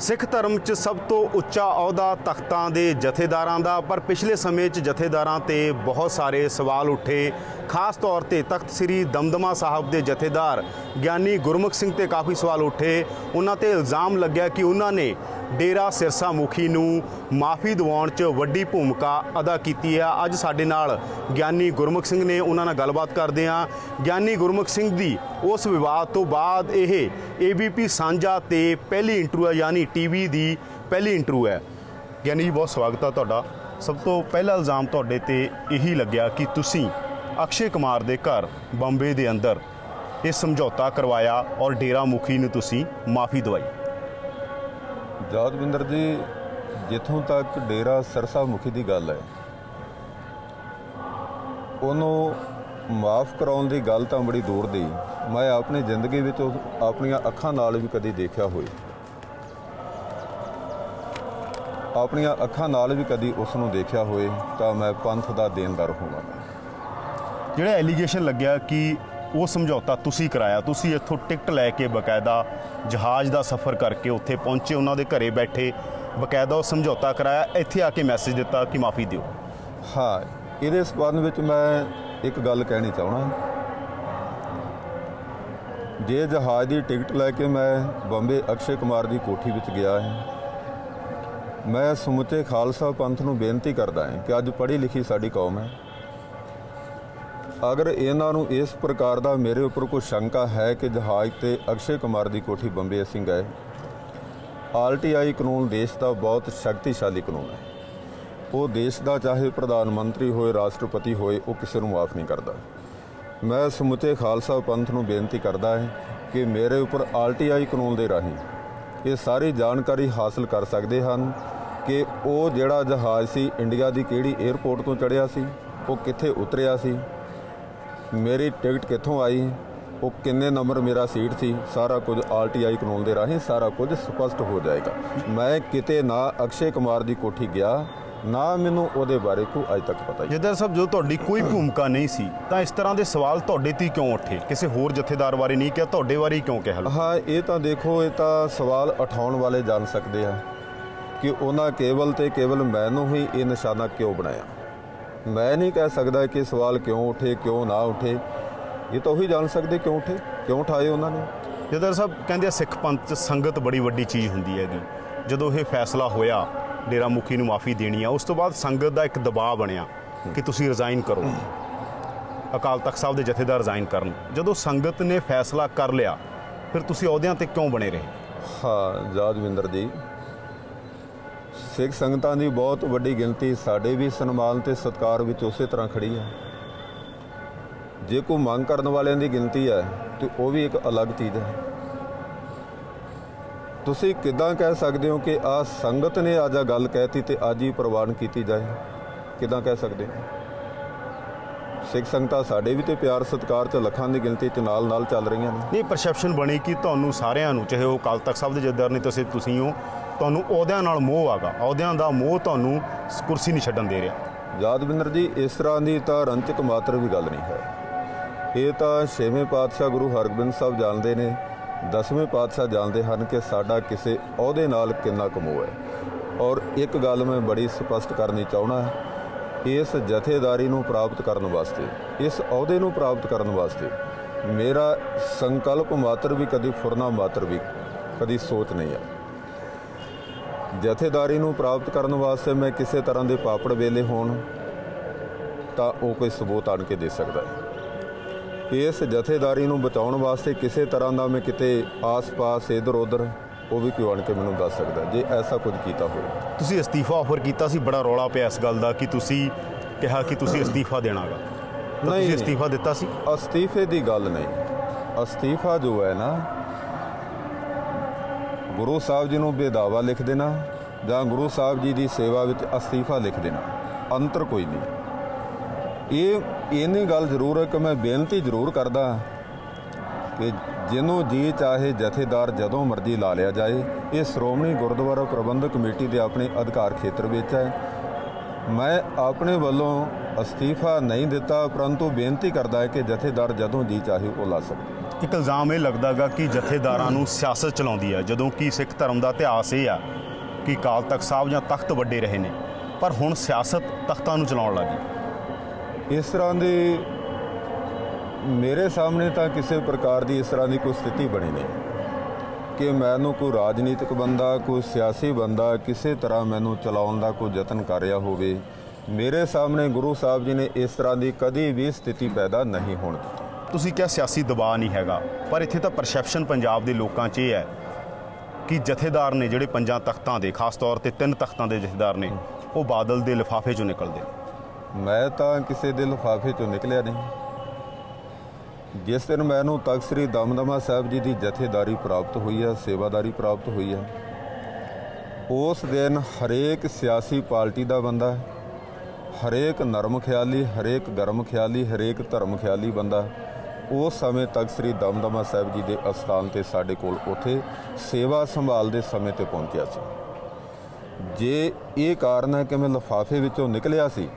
ਸਿੱਖ ਧਰਮ 'ਚ ਸਭ ਤੋਂ ਉੱਚਾ ਅਹੁਦਾ ਤਖਤਾਂ ਦੇ ਜਥੇਦਾਰਾਂ ਦਾ, ਪਰ ਪਿਛਲੇ ਸਮੇਂ 'ਚ ਜਥੇਦਾਰਾਂ ਤੇ ਬਹੁਤ ਸਾਰੇ ਸਵਾਲ ਉੱਠੇ। ਖਾਸ ਤੌਰ ਤੇ ਤਖਤ ਸ੍ਰੀ ਦਮਦਮਾ ਸਾਹਿਬ ਦੇ ਜਥੇਦਾਰ ਗਿਆਨੀ ਗੁਰਮੁਖ ਸਿੰਘ ਤੇ ਕਾਫੀ ਸਵਾਲ ਉੱਠੇ। ਉਹਨਾਂ ਤੇ ਇਲਜ਼ਾਮ ਲੱਗਿਆ ਕਿ ਉਹਨਾਂ ਨੇ ਡੇਰਾ ਸਿਰਸਾ ਮੁਖੀ ਨੂੰ ਮਾਫੀ ਦਿਵਾਉਣ 'ਚ ਵੱਡੀ ਭੂਮਿਕਾ ਅਦਾ ਕੀਤੀ ਹੈ ਅੱਜ ਸਾਡੇ ਨਾਲ ਗਿਆਨੀ ਗੁਰਮੁਖ ਸਿੰਘ ਨੇ ਉਹਨਾਂ ਨਾਲ ਗੱਲਬਾਤ ਕਰਦੇ ਹਾਂ। ਗਿਆਨੀ ਗੁਰਮੁਖ ਸਿੰਘ ਦੀ ਉਸ ਵਿਵਾਦ ਤੋਂ ਬਾਅਦ ਇਹ ABP ਸਾਂਝਾ ਤੇ ਪਹਿਲੀ ਇੰਟਰਵਿਊ ਯਾਨੀ ਯਾਨੀ ਟੀਵੀ ਦੀ ਪਹਿਲੀ ਇੰਟਰਵਿਊ ਹੈ। ਗਿਆਨੀ ਜੀ, ਬਹੁਤ ਸਵਾਗਤ ਹੈ ਤੁਹਾਡਾ। ਸਭ ਤੋਂ ਪਹਿਲਾ ਇਲਜ਼ਾਮ ਤੁਹਾਡੇ ਤੇ ਇਹੀ ਲੱਗਿਆ ਕਿ ਤੁਸੀਂ ਅਕਸ਼ੇ ਕੁਮਾਰ ਦੇ ਘਰ ਬੰਬੇ ਦੇ ਅੰਦਰ ਇਹ ਸਮਝੌਤਾ ਕਰਵਾਇਆ ਔਰ ਡੇਰਾ ਮੁਖੀ ਨੂੰ ਤੁਸੀਂ ਮਾਫੀ ਦਵਾਈ। ਜਾਦਵਿੰਦਰ ਜੀ, ਜਿੱਥੋਂ ਤੱਕ ਡੇਰਾ ਸਰਸਾ ਮੁਖੀ ਦੀ ਗੱਲ ਹੈ, ਉਹਨੂੰ ਮਾਫ ਕਰਾਉਣ ਦੀ ਗੱਲ ਤਾਂ ਬੜੀ ਦੂਰ ਦੀ। ਮੈਂ ਆਪਣੀ ਜ਼ਿੰਦਗੀ ਵਿੱਚ ਉਸ ਆਪਣੀਆਂ ਅੱਖਾਂ ਨਾਲ ਵੀ ਕਦੀ ਦੇਖਿਆ ਹੋਈ ਆਪਣੀਆਂ ਅੱਖਾਂ ਨਾਲ ਵੀ ਕਦੀ ਉਸ ਨੂੰ ਦੇਖਿਆ ਹੋਏ ਤਾਂ ਮੈਂ ਪੰਥ ਦਾ ਦੇਣਦਾਰ ਹੋਵਾਂਗਾ ਜਿਹੜਾ ਐਲੀਗੇਸ਼ਨ ਲੱਗਿਆ ਕਿ ਉਹ ਸਮਝੌਤਾ ਤੁਸੀਂ ਕਰਾਇਆ ਤੁਸੀਂ ਇੱਥੋਂ ਟਿਕਟ ਲੈ ਕੇ ਬਕਾਇਦਾ ਜਹਾਜ਼ ਦਾ ਸਫ਼ਰ ਕਰਕੇ ਉੱਥੇ ਪਹੁੰਚੇ ਉਹਨਾਂ ਦੇ ਘਰੇ ਬੈਠੇ ਬਕਾਇਦਾ ਉਹ ਸਮਝੌਤਾ ਕਰਾਇਆ ਇੱਥੇ ਆ ਕੇ ਮੈਸੇਜ ਦਿੱਤਾ ਕਿ ਮਾਫੀ ਦਿਓ। ਹਾਂ ਇਹਦੇ ਸਬੰਧ ਵਿੱਚ ਮੈਂ ਇੱਕ ਗੱਲ ਕਹਿਣੀ ਚਾਹਣਾ ਜੇ ਜਹਾਜ਼ ਦੀ ਟਿਕਟ ਲੈ ਕੇ ਮੈਂ ਬੰਬੇ ਅਕਸ਼ੇ ਕੁਮਾਰ ਦੀ ਕੋਠੀ ਵਿੱਚ ਗਿਆ ਹਾਂ ਮੈਂ ਸਮੁੱਚੇ ਖਾਲਸਾ ਪੰਥ ਨੂੰ ਬੇਨਤੀ ਕਰਦਾ ਹਾਂ ਕਿ ਅੱਜ ਪੜ੍ਹੀ ਲਿਖੀ ਸਾਡੀ ਕੌਮ ਹੈ। ਅਗਰ ਇਹਨਾਂ ਨੂੰ ਇਸ ਪ੍ਰਕਾਰ ਦਾ ਮੇਰੇ ਉੱਪਰ ਕੋਈ ਸ਼ੰਕਾ ਹੈ ਕਿ ਜਹਾਜ਼ ਤੇ ਅਕਸ਼ੇ ਕੁਮਾਰ ਦੀ ਕੋਠੀ ਬੰਬੇ ਅਸੀਂ ਗਏ ਆਰਟੀਆਈ ਕਾਨੂੰਨ ਦੇਸ਼ ਦਾ ਬਹੁਤ ਸ਼ਕਤੀਸ਼ਾਲੀ ਕਾਨੂੰਨ ਹੈ। ਉਹ ਦੇਸ਼ ਦਾ ਚਾਹੇ ਪ੍ਰਧਾਨ ਮੰਤਰੀ ਹੋਏ, ਰਾਸ਼ਟਰਪਤੀ ਹੋਏ, ਉਹ ਕਿਸੇ ਨੂੰ ਮਾਫ ਨਹੀਂ ਕਰਦਾ। ਮੈਂ ਸਮੁੱਚੇ ਖਾਲਸਾ ਪੰਥ ਨੂੰ ਬੇਨਤੀ ਕਰਦਾ ਹਾਂ ਕਿ ਮੇਰੇ ਉੱਪਰ ਆਰਟੀਆਈ ਕਾਨੂੰਨ ਦੇ ਰਾਹੀਂ ਇਹ ਸਾਰੀ ਜਾਣਕਾਰੀ ਹਾਸਲ ਕਰ ਸਕਦੇ ਹਨ। ਕਿ ਉਹ ਜਿਹੜਾ ਜਹਾਜ਼ ਸੀ ਇੰਡੀਆ ਦੀ ਕਿਹੜੀ 에ਅਰਪੋਰਟ ਤੋਂ ਚੜਿਆ ਸੀ ਉਹ ਕਿੱਥੇ ਉਤਰਿਆ ਸੀ ਮੇਰੀ ਟਿਕਟ ਕਿੱਥੋਂ ਆਈ ਉਹ ਕਿੰਨੇ ਨੰਬਰ ਮੇਰਾ ਸੀਟ ਸੀ ਸਾਰਾ ਕੁਝ ਆਰਟੀਆਈ ਕਾਨੂੰਨ ਦੇ ਰਾਹੀਂ ਸਾਰਾ ਕੁਝ ਸਪਸ਼ਟ ਹੋ ਜਾਏਗਾ। ਮੈਂ ਕਿਤੇ ਨਾ ਅਕਸ਼ੇ ਕੁਮਾਰ ਦੀ ਕੋਠੀ ਗਿਆ ਨਾ ਮੈਨੂੰ ਉਹਦੇ ਬਾਰੇ ਕੋਈ ਅਜੇ ਤੱਕ ਪਤਾ ਹੀ ਜਦਰ ਸਾਹਿਬ ਜੋ ਤੁਹਾਡੀ ਕੋਈ ਭੂਮਿਕਾ ਨਹੀਂ ਸੀ ਤਾਂ ਇਸ ਤਰ੍ਹਾਂ ਦੇ ਸਵਾਲ ਤੁਹਾਡੇ ਤੇ ਕਿਉਂ ਉੱਠੇ? ਕਿਸੇ ਹੋਰ ਜਥੇਦਾਰ ਬਾਰੇ ਨਹੀਂ ਕਿਹਾ ਤੁਹਾਡੇ ਬਾਰੇ ਕਿਉਂ ਕਿਹਾ? ਹਾਂ ਇਹ ਤਾਂ ਦੇਖੋ ਇਹ ਤਾਂ ਸਵਾਲ ਉਠਾਉਣ ਵਾਲੇ ਜਾਣ ਸਕਦੇ ਆ। ਕਿ ਉਹਨਾਂ ਕੇਵਲ ਤੇ ਕੇਵਲ ਮੈਨੂੰ ਹੀ ਇਹ ਨਿਸ਼ਾਨਾ ਕਿਉਂ ਬਣਾਇਆ? ਮੈਂ ਨਹੀਂ ਕਹਿ ਸਕਦਾ ਕਿ ਸਵਾਲ ਕਿਉਂ ਉਠੇ ਕਿਉਂ ਨਾ ਉਠੇ। ਇਹ ਤਾਂ ਉਹੀ ਜਾਣ ਸਕਦੇ ਕਿਉਂ ਉਠੇ ਕਿਉਂ ਉਠਾਏ ਉਹਨਾਂ ਨੇ? ਜਦਰ ਸਾਹਿਬ ਕਹਿੰਦੇ ਆ ਸਿੱਖ ਪੰਥ 'ਚ ਸੰਗਤ ਬੜੀ ਵੱਡੀ ਚੀਜ਼ ਹੁੰਦੀ ਹੈਗੀ। ਜਦੋਂ ਇਹ ਫੈਸਲਾ ਹੋਇਆ ਡੇਰਾ ਮੁਖੀ ਨੂੰ ਮਾਫੀ ਦੇਣੀ ਆ ਉਸ ਤੋਂ ਬਾਅਦ ਸੰਗਤ ਦਾ ਇੱਕ ਦਬਾਅ ਬਣਿਆ ਕਿ ਤੁਸੀਂ ਰਿਜ਼ਾਈਨ ਕਰੋ। ਅਕਾਲ ਤਖਤ ਸਾਹਿਬ ਦੇ ਜਥੇਦਾਰ ਰਿਜ਼ਾਈਨ ਕਰਨ। ਜਦੋਂ ਸੰਗਤ ਨੇ ਫੈਸਲਾ ਕਰ ਲਿਆ ਫਿਰ ਤੁਸੀਂ ਅਹੁਦਿਆਂ ਤੇ ਕਿਉਂ ਬਣੇ ਰਹੇ? ਹਾਂ ਜਾਦਵਿੰਦਰ ਜੀ ਸਿੱਖ ਸੰਗਤਾਂ ਦੀ ਬਹੁਤ ਵੱਡੀ ਗਿਣਤੀ ਸਾਡੇ ਵੀ ਸਨਮਾਨ ਤੇ ਸਤਿਕਾਰ ਵਿੱਚ ਉਸੇ ਤਰ੍ਹਾਂ ਖੜੀ ਹੈ। ਜੇ ਕੋਈ ਮੰਗ ਕਰਨ ਵਾਲਿਆਂ ਦੀ ਗਿਣਤੀ ਹੈ, ਤੇ ਉਹ ਵੀ ਇੱਕ ਅਲੱਗ ਚੀਜ਼ ਹੈ। ਤੁਸੀਂ ਕਿਦਾਂ ਕਹਿ ਸਕਦੇ ਹੋ ਕਿ ਆ ਸੰਗਤ ਨੇ ਅੱਜ ਆ ਗੱਲ ਕਹਿਤੀ ਤੇ ਅੱਜ ਹੀ ਪ੍ਰਵਾਨ ਕੀਤੀ ਜਾਏ? ਕਿਦਾਂ ਕਹਿ ਸਕਦੇ ਹੋ? ਸਿੱਖ ਸੰਗਤਾਂ ਸਾਡੇ ਵੀ ਤੇ ਪਿਆਰ ਸਤਿਕਾਰ ਚ ਲੱਖਾਂ ਦੀ ਗਿਣਤੀ ਚ ਨਾਲ ਨਾਲ ਚੱਲ ਰਹੀਆਂ ਨੇ। ਨਹੀਂ ਪਰਸੈਪਸ਼ਨ ਬਣੀ ਕਿ ਤੁਹਾਨੂੰ ਸਾਰਿਆਂ ਨੂੰ, ਚਾਹੇ ਉਹ ਅਕਾਲ ਤਖਤ ਸਾਹਿਬ ਦੇ ਜਥੇਦਾਰ ਨੇ ਤੁਸੀਂ ਤੁਸੀਂ ਹੋ ਤੁਹਾਨੂੰ ਅਹੁਦਿਆਂ ਨਾਲ ਮੋਹ ਆਗਾ, ਅਹੁਦਿਆਂ ਦਾ ਮੋਹ ਤੁਹਾਨੂੰ ਕੁਰਸੀ ਨਹੀਂ ਛੱਡਣ ਦੇ ਰਿਹਾ। ਯਾਦਵਿੰਦਰ ਜੀ, ਇਸ ਤਰ੍ਹਾਂ ਦੀ ਤਾਂ ਰੰਚਕ ਮਾਤਰ ਵੀ ਗੱਲ ਨਹੀਂ ਹੈ। ਇਹ ਤਾਂ ਛੇਵੇਂ ਪਾਤਸ਼ਾਹ ਗੁਰੂ ਹਰਗੋਬਿੰਦ ਸਾਹਿਬ ਜਾਣਦੇ ਨੇ, ਦਸਵੇਂ ਪਾਤਸ਼ਾਹ ਜਾਣਦੇ ਹਨ ਕਿ ਸਾਡਾ ਕਿਸੇ ਅਹੁਦੇ ਨਾਲ ਕਿੰਨਾ ਕਮੋਹ ਹੈ। ਔਰ ਇੱਕ ਗੱਲ ਮੈਂ ਬੜੀ ਸਪਸ਼ਟ ਕਰਨੀ ਚਾਹਣਾ ਇਸ ਜਥੇਦਾਰੀ ਨੂੰ ਪ੍ਰਾਪਤ ਕਰਨ ਵਾਸਤੇ, ਇਸ ਅਹੁਦੇ ਨੂੰ ਪ੍ਰਾਪਤ ਕਰਨ ਵਾਸਤੇ ਮੇਰਾ ਸੰਕਲਪ ਮਾਤਰ ਵੀ ਕਦੀ ਫੁਰਨਾ ਮਾਤਰ ਵੀ ਕਦੀ ਸੋਚ ਨਹੀਂ ਹੈ ਜਥੇਦਾਰੀ ਨੂੰ ਪ੍ਰਾਪਤ ਕਰਨ ਵਾਸਤੇ ਮੈਂ ਕਿਸੇ ਤਰ੍ਹਾਂ ਦੇ ਪਾਪੜ ਵੇਲੇ ਹੋਣ ਤਾਂ ਉਹ ਕੋਈ ਸਬੂਤ ਆਣ ਕੇ ਦੇ ਸਕਦਾ ਹੈ। ਇਸ ਜਥੇਦਾਰੀ ਨੂੰ ਬਚਾਉਣ ਵਾਸਤੇ ਕਿਸੇ ਤਰ੍ਹਾਂ ਦਾ ਮੈਂ ਕਿਤੇ ਆਸ-ਪਾਸ ਇਧਰ-ਉਧਰ ਉਹ ਵੀ ਕੋਈ ਆਣ ਕੇ ਮੈਨੂੰ ਦੱਸ ਸਕਦਾ ਜੇ ਐਸਾ ਕੁਝ ਕੀਤਾ ਹੋਵੇ। ਤੁਸੀਂ ਅਸਤੀਫਾ ਆਫਰ ਕੀਤਾ ਸੀ ਬੜਾ ਰੌਲਾ ਪਿਆ ਇਸ ਗੱਲ ਦਾ ਕਿ ਤੁਸੀਂ ਕਿਹਾ ਕਿ ਤੁਸੀਂ ਅਸਤੀਫਾ ਦੇਣਾਗਾ। ਨਹੀਂ। ਤੁਸੀਂ ਅਸਤੀਫਾ ਦਿੱਤਾ ਸੀ? ਅਸਤੀਫੇ ਦੀ ਗੱਲ ਨਹੀਂ। ਅਸਤੀਫਾ ਜੋ ਹੈ ਨਾ ਗੁਰੂ ਸਾਹਿਬ ਜੀ ਨੂੰ ਬੇਦਾਵਾ ਲਿਖ ਦੇਣਾ ਜਾਂ ਗੁਰੂ ਸਾਹਿਬ ਜੀ ਦੀ ਸੇਵਾ ਵਿੱਚ ਅਸਤੀਫਾ ਲਿਖ ਦੇਣਾ, ਅੰਤਰ ਕੋਈ ਨਹੀਂ। ਇਹ ਇਹਨੀ ਗੱਲ ਜ਼ਰੂਰ ਹੈ ਕਿ ਮੈਂ ਬੇਨਤੀ ਜ਼ਰੂਰ ਕਰਦਾ ਕਿ ਜਿਹਨੂੰ ਜੀ ਚਾਹੇ ਜਥੇਦਾਰ ਜਦੋਂ ਮਰਜ਼ੀ ਲਾ ਲਿਆ ਜਾਏ, ਇਹ ਸ਼੍ਰੋਮਣੀ ਗੁਰਦੁਆਰਾ ਪ੍ਰਬੰਧਕ ਕਮੇਟੀ ਦੇ ਆਪਣੇ ਅਧਿਕਾਰ ਖੇਤਰ ਵਿੱਚ ਹੈ। ਮੈਂ ਆਪਣੇ ਵੱਲੋਂ ਅਸਤੀਫਾ ਨਹੀਂ ਦਿੱਤਾ, ਪਰੰਤੂ ਬੇਨਤੀ ਕਰਦਾ ਹੈ ਕਿ ਜਥੇਦਾਰ ਜਦੋਂ ਜੀ ਚਾਹੇ ਉਹ ਲਾ ਸਕਦਾ ਇੱਕ ਇਲਜ਼ਾਮ ਇਹ ਲੱਗਦਾਗਾ ਕਿ ਜਥੇਦਾਰਾਂ ਨੂੰ ਸਿਆਸਤ ਚਲਾਉਂਦੀ ਹੈ, ਜਦੋਂ ਕਿ ਸਿੱਖ ਧਰਮ ਦਾ ਇਤਿਹਾਸ ਇਹ ਆ ਕਿ ਅਕਾਲ ਤਖਤ ਸਾਹਿਬ ਜਾਂ ਤਖਤ ਵੱਡੇ ਰਹੇ ਨੇ ਪਰ ਹੁਣ ਸਿਆਸਤ ਤਖਤਾਂ ਨੂੰ ਚਲਾਉਣ ਲੱਗੀ। ਇਸ ਤਰ੍ਹਾਂ ਦੀ ਮੇਰੇ ਸਾਹਮਣੇ ਤਾਂ ਕਿਸੇ ਪ੍ਰਕਾਰ ਦੀ ਇਸ ਤਰ੍ਹਾਂ ਦੀ ਕੋਈ ਸਥਿਤੀ ਬਣੀ ਨਹੀਂ। ਕਿ ਮੈਨੂੰ ਕੋਈ ਰਾਜਨੀਤਿਕ ਬੰਦਾ ਕੋਈ ਸਿਆਸੀ ਬੰਦਾ ਕਿਸੇ ਤਰ੍ਹਾਂ ਮੈਨੂੰ ਚਲਾਉਣ ਦਾ ਕੋਈ ਯਤਨ ਕਰ ਰਿਹਾ ਹੋਵੇ ਮੇਰੇ ਸਾਹਮਣੇ ਗੁਰੂ ਸਾਹਿਬ ਜੀ ਨੇ ਇਸ ਤਰ੍ਹਾਂ ਦੀ ਕਦੀ ਵੀ ਸਥਿਤੀ ਪੈਦਾ ਨਹੀਂ ਹੋਣ ਦਿੱਤੀ। ਤੁਸੀਂ ਕਿਹਾ ਸਿਆਸੀ ਦਬਾਅ ਨਹੀਂ ਹੈਗਾ ਪਰ ਇੱਥੇ ਤਾਂ ਪਰਸੈਪਸ਼ਨ ਪੰਜਾਬ ਦੇ ਲੋਕਾਂ 'ਚ ਇਹ ਹੈ ਕਿ ਜਥੇਦਾਰ ਨੇ ਜਿਹੜੇ ਪੰਜਾਂ ਤਖਤਾਂ ਦੇ, ਖਾਸ ਤੌਰ ਤੇ ਤਿੰਨ ਤਖਤਾਂ ਦੇ ਜਥੇਦਾਰ ਨੇ, ਉਹ ਬਾਦਲ ਦੇ ਲਿਫਾਫੇ 'ਚੋਂ ਨਿਕਲਦੇ ਮੈਂ ਤਾਂ ਕਿਸੇ ਦੇ ਲਿਫਾਫੇ ਚੋਂ ਨਿਕਲਿਆ ਨਹੀਂ। ਜਿਸ ਦਿਨ ਮੈਨੂੰ ਤਖਤ ਸ੍ਰੀ ਦਮਦਮਾ ਸਾਹਿਬ ਜੀ ਦੀ ਜਥੇਦਾਰੀ ਪ੍ਰਾਪਤ ਹੋਈ ਹੈ, ਸੇਵਾਦਾਰੀ ਪ੍ਰਾਪਤ ਹੋਈ ਹੈ, ਉਸ ਦਿਨ ਹਰੇਕ ਸਿਆਸੀ ਪਾਰਟੀ ਦਾ ਬੰਦਾ ਹਰੇਕ ਨਰਮ ਖਿਆਲੀ, ਹਰੇਕ ਗਰਮ ਖਿਆਲੀ, ਹਰੇਕ ਧਰਮ ਖਿਆਲੀ ਬੰਦਾ ਉਸ ਸਮੇਂ ਤੱਕ ਸ੍ਰੀ ਦਮਦਮਾ ਸਾਹਿਬ ਜੀ ਦੇ ਅਸਥਾਨ ਤੇ ਸਾਡੇ ਕੋਲ ਉੱਥੇ ਸੇਵਾ ਸੰਭਾਲ ਦੇ ਸਮੇਂ ਤੇ ਪਹੁੰਚਿਆ ਸੀ। ਜੇ ਇਹ ਕਾਰਨ ਹੈ ਕਿ ਮੈਂ ਲਿਫਾਫੇ ਵਿੱਚੋਂ ਨਿਕਲਿਆ ਸੀ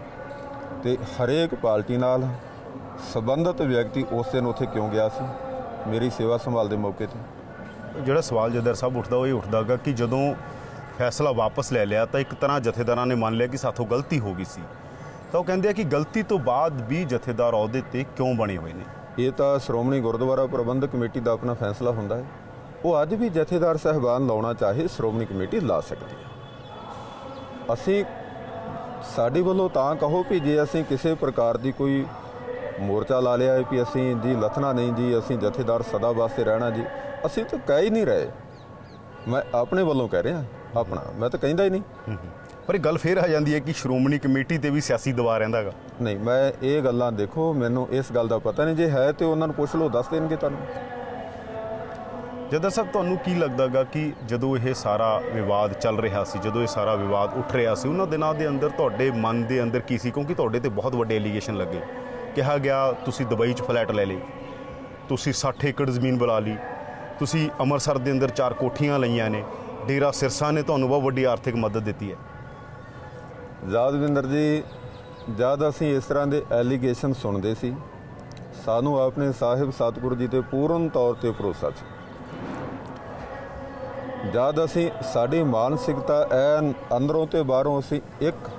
ਤੇ ਹਰੇਕ ਪਾਰਟੀ ਨਾਲ ਸੰਬੰਧਿਤ ਵਿਅਕਤੀ ਉਸ ਦਿਨ ਉੱਥੇ ਕਿਉਂ ਗਿਆ ਸੀ? ਮੇਰੀ ਸੇਵਾ ਸੰਭਾਲ ਦੇ ਮੌਕੇ ਤੇ। ਜਿਹੜਾ ਸਵਾਲ ਜਦਰ ਸਾਹਿਬ ਉੱਠਦਾ, ਉਹ ਇਹ ਉੱਠਦਾਗਾ ਕਿ ਜਦੋਂ ਫੈਸਲਾ ਵਾਪਸ ਲੈ ਲਿਆ ਤਾਂ ਇੱਕ ਤਰ੍ਹਾਂ ਜਥੇਦਾਰਾਂ ਨੇ ਮੰਨ ਲਿਆ ਕਿ ਸਾਥੋਂ ਗਲਤੀ ਹੋ ਗਈ ਸੀ। ਤਾਂ ਉਹ ਕਹਿੰਦੇ ਆ ਕਿ ਗਲਤੀ ਤੋਂ ਬਾਅਦ ਵੀ ਜਥੇਦਾਰ ਅਹੁਦੇ ਤੇ ਕਿਉਂ ਬਣੇ ਹੋਏ ਨੇ? ਇਹ ਤਾਂ ਸ਼੍ਰੋਮਣੀ ਗੁਰਦੁਆਰਾ ਪ੍ਰਬੰਧਕ ਕਮੇਟੀ ਦਾ ਆਪਣਾ ਫੈਸਲਾ ਹੁੰਦਾ ਹੈ। ਉਹ ਅੱਜ ਵੀ ਜਥੇਦਾਰ ਸਹਿਬਾਨ ਲਾਉਣਾ ਚਾਹੇ ਸ਼੍ਰੋਮਣੀ ਕਮੇਟੀ ਲਾ ਸਕਦੀ ਹੈ। ਅਸੀਂ ਸਾਡੇ ਵੱਲੋਂ ਤਾਂ ਕਹੋ ਵੀ ਜੇ ਅਸੀਂ ਕਿਸੇ ਪ੍ਰਕਾਰ ਦੀ ਕੋਈ ਮੋਰਚਾ ਲਾ ਲਿਆ ਵੀ ਅਸੀਂ ਜੀ ਲਥਣਾ ਨਹੀਂ ਜੀ, ਅਸੀਂ ਜਥੇਦਾਰ ਸਦਾ ਵਾਸਤੇ ਰਹਿਣਾ ਜੀ, ਅਸੀਂ ਤਾਂ ਕਹਿ ਹੀ ਨਹੀਂ ਰਹੇ। ਮੈਂ ਆਪਣੇ ਵੱਲੋਂ ਕਹਿ ਰਿਹਾ, ਆਪਣਾ, ਮੈਂ ਤਾਂ ਕਹਿੰਦਾ ਹੀ ਨਹੀਂ। ਪਰ ਇਹ ਗੱਲ ਫੇਰ ਆ ਜਾਂਦੀ ਹੈ ਕਿ ਸ਼੍ਰੋਮਣੀ ਕਮੇਟੀ ਤੇ ਵੀ ਸਿਆਸੀ ਦਬਾਅ ਰਹਿੰਦਾਗਾ ਨਹੀਂ ਮੈਂ ਇਹ ਗੱਲਾਂ ਦੇਖੋ ਮੈਨੂੰ ਇਸ ਗੱਲ ਦਾ ਪਤਾ ਨਹੀਂ ਜੇ ਹੈ ਤੇ ਉਹਨਾਂ ਨੂੰ ਪੁੱਛ ਲਓ ਦੱਸ ਦੇਣਗੇ ਤੁਹਾਨੂੰ। ਜਦਰ ਸਾਹਿਬ ਤੁਹਾਨੂੰ ਕੀ ਲੱਗਦਾਗਾ ਕਿ ਜਦੋਂ ਇਹ ਸਾਰਾ ਵਿਵਾਦ ਚੱਲ ਰਿਹਾ ਸੀ ਜਦੋਂ ਇਹ ਸਾਰਾ ਵਿਵਾਦ ਉੱਠ ਰਿਹਾ ਸੀ ਉਹਨਾਂ ਦਿਨਾਂ ਦੇ ਅੰਦਰ ਤੁਹਾਡੇ ਮਨ ਦੇ ਅੰਦਰ ਕੀ ਸੀ? ਕਿਉਂਕਿ ਤੁਹਾਡੇ ਤੇ ਬਹੁਤ ਵੱਡੇ ਐਲੀਗੇਸ਼ਨ ਲੱਗੇ। ਕਿਹਾ ਗਿਆ ਤੁਸੀਂ ਦੁਬਈ 'ਚ ਫਲੈਟ ਲੈ ਲਈ ਤੁਸੀਂ 60 ਏਕੜ ਜ਼ਮੀਨ ਬੁਲਾ ਲਈ ਤੁਸੀਂ ਅੰਮ੍ਰਿਤਸਰ ਦੇ ਅੰਦਰ ਚਾਰ ਕੋਠੀਆਂ ਲਈਆਂ ਨੇ ਡੇਰਾ ਸਿਰਸਾ ਨੇ ਤੁਹਾਨੂੰ ਬਹੁਤ ਵੱਡੀ ਆਰਥਿਕ ਮਦਦ ਦਿੱਤੀ ਹੈ। ਯਾਦਵਿੰਦਰ ਜੀ, ਜਦ ਅਸੀਂ ਇਸ ਤਰ੍ਹਾਂ ਦੇ ਐਲੀਗੇਸ਼ਨ ਸੁਣਦੇ ਸੀ, ਸਾਨੂੰ ਆਪਣੇ ਸਾਹਿਬ ਸਤਿਗੁਰੂ ਜੀ ਤੇ ਪੂਰਨ ਤੌਰ ਤੇ ਭਰੋਸਾ ਸੀ। ਜਦ ਅਸੀਂ ਸਾਡੀ ਮਾਨਸਿਕਤਾ ਐਨ ਅੰਦਰੋਂ ਤੇ ਬਾਹਰੋਂ ਅਸੀਂ ਇੱਕ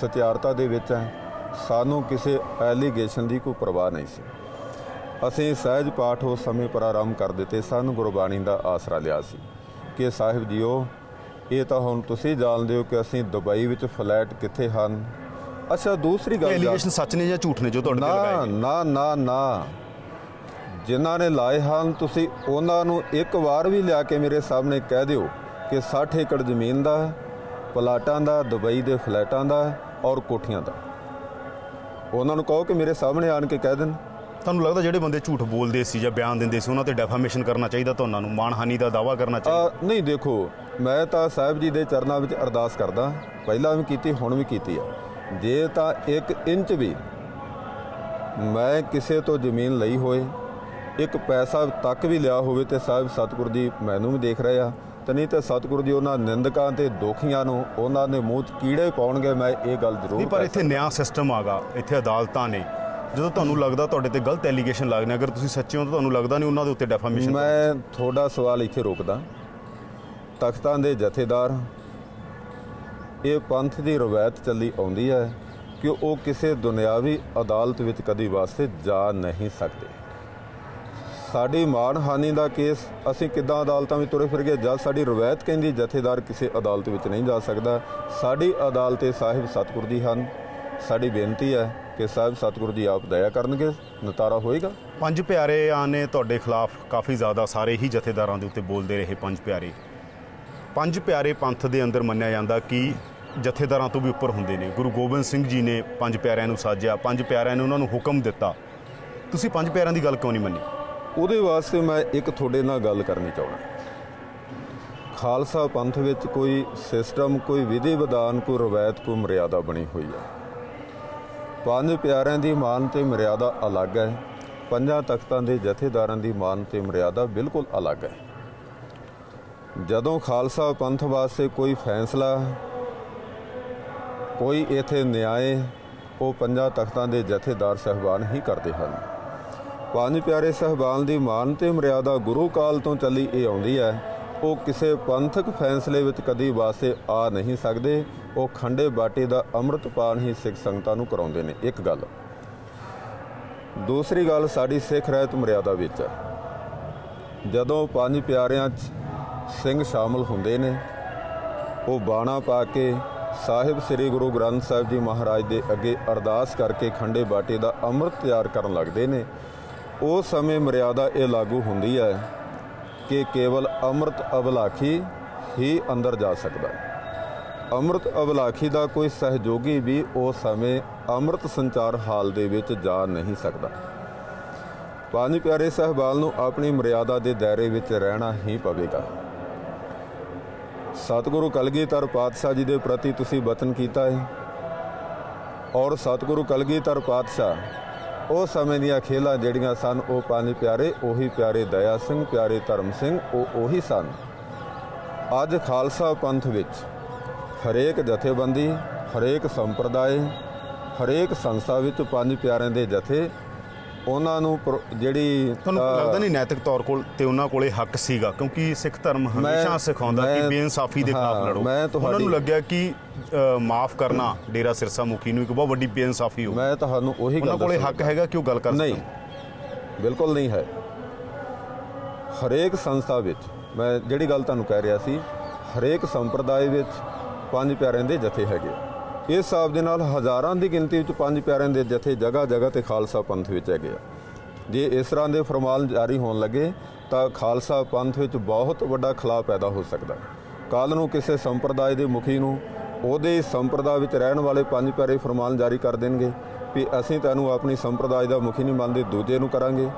ਸਤਿਆਰਤਾ ਦੇ ਵਿੱਚ ਹੈ, ਸਾਨੂੰ ਕਿਸੇ ਐਲੀਗੇਸ਼ਨ ਦੀ ਕੋਈ ਪਰਵਾਹ ਨਹੀਂ ਸੀ। ਅਸੀਂ ਸਹਿਜ ਪਾਠ ਉਸ ਸਮੇਂ ਪਰ ਆਰੰਭ ਕਰ ਦਿੱਤੇ ਸਨ, ਗੁਰਬਾਣੀ ਦਾ ਆਸਰਾ ਲਿਆ ਸੀ ਕਿ ਸਾਹਿਬ ਜੀਓ ਇਹ ਤਾਂ ਹੁਣ ਤੁਸੀਂ ਜਾਣਦੇ ਹੋ ਕਿ ਅਸੀਂ ਦੁਬਈ ਵਿੱਚ ਫਲੈਟ ਕਿੱਥੇ ਹਨ। ਅੱਛਾ ਦੂਸਰੀ ਗੱਲ ਐਲੀਗੇਸ਼ਨ ਸੱਚ ਨੇ ਜਾਂ ਝੂਠ ਨੇ ਜੋ ਤੁਹਾਡੇ ਤੇ ਨਾ ਲਗਾਏ ਗਏ ਨਾ ਨਾ ਨਾ ਜਿਨ੍ਹਾਂ ਨੇ ਲਾਏ ਹਨ ਤੁਸੀਂ ਉਹਨਾਂ ਨੂੰ ਇੱਕ ਵਾਰ ਵੀ ਲਿਆ ਕੇ ਮੇਰੇ ਸਾਹਮਣੇ ਕਹਿ ਦਿਓ ਕਿ 60 ਏਕੜ ਜ਼ਮੀਨ ਦਾ ਪਲਾਟਾਂ ਦਾ ਦੁਬਈ ਦੇ ਫਲੈਟਾਂ ਦਾ ਔਰ ਕੋਠੀਆਂ ਦਾ। ਉਹਨਾਂ ਨੂੰ ਕਹੋ ਕਿ ਮੇਰੇ ਸਾਹਮਣੇ ਆਣ ਕੇ ਕਹਿ ਦੇਣ। ਤੁਹਾਨੂੰ ਲੱਗਦਾ ਜਿਹੜੇ ਬੰਦੇ ਝੂਠ ਬੋਲਦੇ ਸੀ ਜਾਂ ਬਿਆਨ ਦਿੰਦੇ ਸੀ ਉਹਨਾਂ ਤੇ ਡੈਫਾਮੇਸ਼ਨ ਕਰਨਾ ਚਾਹੀਦਾ ਤੁਹਾਨੂੰ ਮਾਨਹਾਨੀ ਦਾ ਦਾਵਾ ਕਰਨਾ ਚਾਹੀਦਾ? ਨਹੀਂ ਦੇਖੋ ਮੈਂ ਤਾਂ ਸਾਹਿਬ ਜੀ ਦੇ ਚਰਨਾਂ ਵਿੱਚ ਅਰਦਾਸ ਕਰਦਾ ਪਹਿਲਾਂ ਵੀ ਕੀਤੀ ਹੁਣ ਵੀ ਕੀਤੀ ਆ। ਜੇ ਤਾਂ 1 ਇੰਚ ਵੀ ਮੈਂ ਕਿਸੇ ਤੋਂ ਜ਼ਮੀਨ ਲਈ ਹੋਏ ਇੱਕ ਪੈਸਾ ਤੱਕ ਵੀ ਲਿਆ ਹੋਵੇ ਤੇ ਸਾਹਿਬ ਸਤਿਗੁਰੂ ਜੀ ਮੈਨੂੰ ਵੀ ਦੇਖ ਰਹੇ ਆ ਤੇ ਨਹੀਂ ਤੇ ਸਤਿਗੁਰੂ ਜੀ ਉਹਨਾਂ ਨਿੰਦਕਾਂ ਤੇ ਦੋਖੀਆਂ ਨੂੰ ਉਹਨਾਂ ਦੇ ਮੂੰਹ 'ਚ ਕੀੜੇ ਪਾਉਣਗੇ ਮੈਂ ਇਹ ਗੱਲ ਜ਼ਰੂਰ ਨਹੀਂ ਪਰ ਇੱਥੇ ਨਿਆਂ ਸਿਸਟਮ ਆਗਾ ਇੱਥੇ ਅਦਾਲਤਾਂ ਨੇ। ਜਦੋਂ ਤੁਹਾਨੂੰ ਲੱਗਦਾ ਤੁਹਾਡੇ ਤੇ ਗਲਤ ਐਲੀਗੇਸ਼ਨ ਲੱਗ ਨੇ ਅਗਰ ਤੁਸੀਂ ਸੱਚੇ ਹੋ ਤਾਂ ਤੁਹਾਨੂੰ ਲੱਗਦਾ ਨਹੀਂ ਉਹਨਾਂ ਦੇ ਉੱਤੇ ਡੈਫਾਮੇਸ਼ਨ ਮੈਂ ਤੁਹਾਡਾ ਸਵਾਲ ਇੱਥੇ ਰੋਕਦਾ। ਤਖਤਾਂ ਦੇ ਜਥੇਦਾਰ ਇਹ ਪੰਥ ਦੀ ਰਵਾਇਤ ਚੱਲੀ ਆਉਂਦੀ ਹੈ ਕਿ ਉਹ ਕਿਸੇ ਦੁਨਿਆਵੀ ਅਦਾਲਤ ਵਿੱਚ ਕਦੀ ਵਾਸਤੇ ਜਾ ਨਹੀਂ ਸਕਦੇ। ਸਾਡੀ ਮਾਣਹਾਨੀ ਦਾ ਕੇਸ ਅਸੀਂ ਕਿੱਦਾਂ ਅਦਾਲਤਾਂ ਵਿੱਚ ਤੁਰੇ ਫਿਰ ਗਏ ਜਦ ਸਾਡੀ ਰਵਾਇਤ ਕਹਿੰਦੀ ਜਥੇਦਾਰ ਕਿਸੇ ਅਦਾਲਤ ਵਿੱਚ ਨਹੀਂ ਜਾ ਸਕਦਾ ਸਾਡੀ ਅਦਾਲਤੇ ਸਾਹਿਬ ਸਤਿਗੁਰੂ ਜੀ ਹਨ ਸਾਡੀ ਬੇਨਤੀ ਹੈ ਕਿ ਸਾਹਿਬ ਸਤਿਗੁਰੂ ਜੀ ਆਪ ਦਇਆ ਕਰਨਗੇ ਨਤਾਰਾ ਹੋਏਗਾ। ਪੰਜ ਪਿਆਰੇ ਆ ਨੇ ਤੁਹਾਡੇ ਖਿਲਾਫ ਕਾਫੀ ਜ਼ਿਆਦਾ ਸਾਰੇ ਹੀ ਜਥੇਦਾਰਾਂ ਦੇ ਉੱਤੇ ਬੋਲਦੇ ਰਹੇ ਪੰਜ ਪਿਆਰੇ। ਪੰਜ ਪਿਆਰੇ ਪੰਥ ਦੇ ਅੰਦਰ ਮੰਨਿਆ ਜਾਂਦਾ ਕਿ ਜਥੇਦਾਰਾਂ ਤੋਂ ਵੀ ਉੱਪਰ ਹੁੰਦੇ ਨੇ। ਗੁਰੂ ਗੋਬਿੰਦ ਸਿੰਘ ਜੀ ਨੇ ਪੰਜ ਪਿਆਰਿਆਂ ਨੂੰ ਸਾਜਿਆ ਪੰਜ ਪਿਆਰਿਆਂ ਨੇ ਉਹਨਾਂ ਨੂੰ ਹੁਕਮ ਦਿੱਤਾ। ਤੁਸੀਂ ਪੰਜ ਪਿਆਰਿਆਂ ਦੀ ਗੱਲ ਕਿਉਂ ਨਹੀਂ ਮੰਨੀ? ਉਹਦੇ ਵਾਸਤੇ ਮੈਂ ਇੱਕ ਤੁਹਾਡੇ ਨਾਲ ਗੱਲ ਕਰਨੀ ਚਾਹੁੰਦਾ। ਖਾਲਸਾ ਪੰਥ ਵਿੱਚ ਕੋਈ ਸਿਸਟਮ ਕੋਈ ਵਿਧੀ ਵਿਧਾਨ ਕੋਈ ਰਵਾਇਤ ਕੋਈ ਮਰਿਆਦਾ ਬਣੀ ਹੋਈ ਹੈ। ਪੰਜ ਪਿਆਰਿਆਂ ਦੀ ਮਾਨ ਤੇ ਮਰਿਆਦਾ ਅਲੱਗ ਹੈ। ਪੰਜਾਂ ਤਖਤਾਂ ਦੇ ਜਥੇਦਾਰਾਂ ਦੀ ਮਾਨ ਤੇ ਮਰਿਆਦਾ ਬਿਲਕੁਲ ਅਲੱਗ ਹੈ। ਜਦੋਂ ਖਾਲਸਾ ਪੰਥ ਵਾਸਤੇ ਕੋਈ ਫੈਸਲਾ, ਕੋਈ ਇਥੇ ਨਿਆਏ, ਉਹ ਪੰਜਾਂ ਤਖਤਾਂ ਦੇ ਜਥੇਦਾਰ ਸਹਿਬਾਨ ਹੀ ਕਰਦੇ ਹਨ। ਪੰਜ ਪਿਆਰੇ ਸਹਿਬਾਨ ਦੀ ਮਾਨ ਤੇ ਮਰਿਆਦਾ ਗੁਰੂ ਕਾਲ ਤੋਂ ਚੱਲੀ ਇਹ ਆਉਂਦੀ ਹੈ। ਉਹ ਕਿਸੇ ਪੰਥਕ ਫੈਸਲੇ ਵਿੱਚ ਕਦੀ ਵਾਸਤੇ ਆ ਨਹੀਂ ਸਕਦੇ। ਉਹ ਖੰਡੇ ਬਾਟੇ ਦਾ ਅੰਮ੍ਰਿਤ ਪਾਨ ਹੀ ਸਿੱਖ ਸੰਗਤਾਂ ਨੂੰ ਕਰਾਉਂਦੇ ਨੇ। ਇੱਕ ਗੱਲ। ਦੂਸਰੀ ਗੱਲ ਸਾਡੀ ਸਿੱਖ ਰਹਿਤ ਮਰਿਆਦਾ ਵਿੱਚ। ਹੈ ਜਦੋਂ ਪੰਜ ਪਿਆਰਿਆਂ 'ਚ ਸਿੰਘ ਸ਼ਾਮਲ ਹੁੰਦੇ ਨੇ, ਉਹ ਬਾਣਾ ਪਾ ਕੇ ਸਾਹਿਬ ਸ੍ਰੀ ਗੁਰੂ ਗ੍ਰੰਥ ਸਾਹਿਬ ਜੀ ਮਹਾਰਾਜ ਦੇ ਅੱਗੇ ਅਰਦਾਸ ਕਰਕੇ ਖੰਡੇ ਬਾਟੇ ਦਾ ਅੰਮ੍ਰਿਤ ਤਿਆਰ ਕਰਨ ਲੱਗਦੇ ਨੇ। ਉਸ ਸਮੇਂ ਮਰਿਆਦਾ ਇਹ ਲਾਗੂ ਹੁੰਦੀ ਹੈ ਕਿ ਕੇਵਲ ਅੰਮ੍ਰਿਤ ਅਬਲਾਖੀ ਹੀ ਅੰਦਰ ਜਾ ਸਕਦਾ ਹੈ। ਅੰਮ੍ਰਿਤ ਅਬਲਾਖੀ ਦਾ ਕੋਈ ਸਹਿਯੋਗੀ ਵੀ ਉਸ ਸਮੇਂ ਅੰਮ੍ਰਿਤ ਸੰਚਾਰ ਹਾਲ ਦੇ ਵਿੱਚ ਜਾ ਨਹੀਂ ਸਕਦਾ। ਪੰਜ ਪਿਆਰੇ ਸਹਿਬਾਨ ਨੂੰ ਆਪਣੀ ਮਰਿਆਦਾ ਦੇ ਦਾਇਰੇ ਵਿੱਚ ਰਹਿਣਾ ਹੀ ਪਵੇਗਾ। ਸਤਿਗੁਰੂ ਕਲਗੀਧਰ ਪਾਤਸ਼ਾਹ ਜੀ ਦੇ ਪ੍ਰਤੀ ਤੁਸੀਂ ਬਚਨ ਕੀਤਾ ਹੈ। ਔਰ ਸਤਿਗੁਰੂ ਕਲਗੀਧਰ ਪਾਤਸ਼ਾਹ ਉਹ ਸਮੇਂ ਦੀਆਂ ਖੇਲਾਂ ਜਿਹੜੀਆਂ ਸਨ, ਉਹ ਪੰਜ ਪਿਆਰੇ, ਉਹੀ ਪਿਆਰੇ ਦਇਆ ਸਿੰਘ, ਪਿਆਰੇ ਧਰਮ ਸਿੰਘ, ਉਹ ਉਹੀ ਸਨ। ਅੱਜ ਖਾਲਸਾ ਪੰਥ ਵਿੱਚ ਹਰੇਕ ਜਥੇਬੰਦੀ, ਹਰੇਕ ਸੰਪਰਦਾਇ, ਹਰੇਕ ਸੰਸਥਾ ਵਿੱਚ ਪੰਜ ਪਿਆਰਿਆਂ ਦੇ ਜਥੇ ਉਹਨਾਂ ਨੂੰ ਪ੍ਰ- ਜਿਹੜੀ ਤੁਹਾਨੂੰ ਲੱਗਦਾ ਨਹੀਂ ਨੈਤਿਕ ਤੌਰ ਕੋਲ ਤੇ ਉਹਨਾਂ ਕੋਲੇ ਹੱਕ ਸੀਗਾ? ਕਿਉਂਕਿ ਸਿੱਖ ਧਰਮ ਹਮੇਸ਼ਾ ਸਿਖਾਉਂਦਾ ਕਿ ਮੈਂ- ਬੇਇਨਸਾਫੀ ਦੇ ਖਿਲਾਫ ਹਾਂ, ਲੜੋ। ਮੈਂ ਉਹਨਾਂ ਤੁਹਾਡੀ- ਨੂੰ ਲੱਗਿਆ ਕਿ ਮਾਫ ਕਰਨਾ ਡੇਰਾ ਸਿਰਸਾ ਮੁਖੀ ਨੂੰ ਇੱਕ ਬਹੁਤ ਵੱਡੀ ਬੇਇਨਸਾਫੀ ਹੋ ਮੈਂ ਤੁਹਾਨੂੰ ਉਹੀ ਗੱਲ ਉਹਨਾਂ ਕੋਲੇ ਦੱਸਣਾ ਹੱਕ ਹੈਗਾ ਕਿ ਉਹ ਗੱਲ ਕਰ ਨਹੀਂ ਬਿਲਕੁਲ ਨਹੀਂ ਹੈ। ਹਰੇਕ ਸੰਸਥਾ ਵਿੱਚ ਮੈਂ ਜਿਹੜੀ ਗੱਲ ਤੁਹਾਨੂੰ ਕਹਿ ਰਿਹਾ ਸੀ ਹਰੇਕ ਸੰਪਰਦਾਇ ਵਿੱਚ ਪੰਜ ਪਿਆਰਿਆਂ ਦੇ ਜਥੇ ਹੈਗੇ ਇਸ ਹਿਸਾਬ ਦੇ ਨਾਲ ਹਜ਼ਾਰਾਂ ਦੀ ਗਿਣਤੀ ਵਿੱਚ ਪੰਜ ਪਿਆਰਿਆਂ ਦੇ ਜਥੇ ਜਗ੍ਹਾ ਜਗ੍ਹਾ ਤੇ ਖਾਲਸਾ ਪੰਥ ਵਿੱਚ ਹੈਗੇ ਆ। ਜੇ ਇਸ ਤਰ੍ਹਾਂ ਦੇ ਫਰਮਾਨ ਜਾਰੀ ਹੋਣ ਲੱਗੇ, ਤਾਂ ਖਾਲਸਾ ਪੰਥ ਵਿੱਚ ਬਹੁਤ ਵੱਡਾ ਖਲਾਅ ਪੈਦਾ ਹੋ ਸਕਦਾ ਹੈ। ਕੱਲ ਨੂੰ ਕਿਸੇ ਸੰਪਰਦਾਇ ਦੇ ਮੁਖੀ ਨੂੰ ਉਹਦੇ ਸੰਪਰਦਾ ਵਿੱਚ ਰਹਿਣ ਵਾਲੇ ਪੰਜ ਪਿਆਰੇ ਫਰਮਾਨ ਜਾਰੀ ਕਰ ਦੇਣਗੇ ਵੀ ਅਸੀਂ ਤੈਨੂੰ ਆਪਣੀ ਸੰਪਰਦਾਇ ਦਾ ਮੁਖੀ ਨਹੀਂ ਮੰਨਦੇ, ਦੂਜੇ ਨੂੰ ਕਰਾਂਗੇ।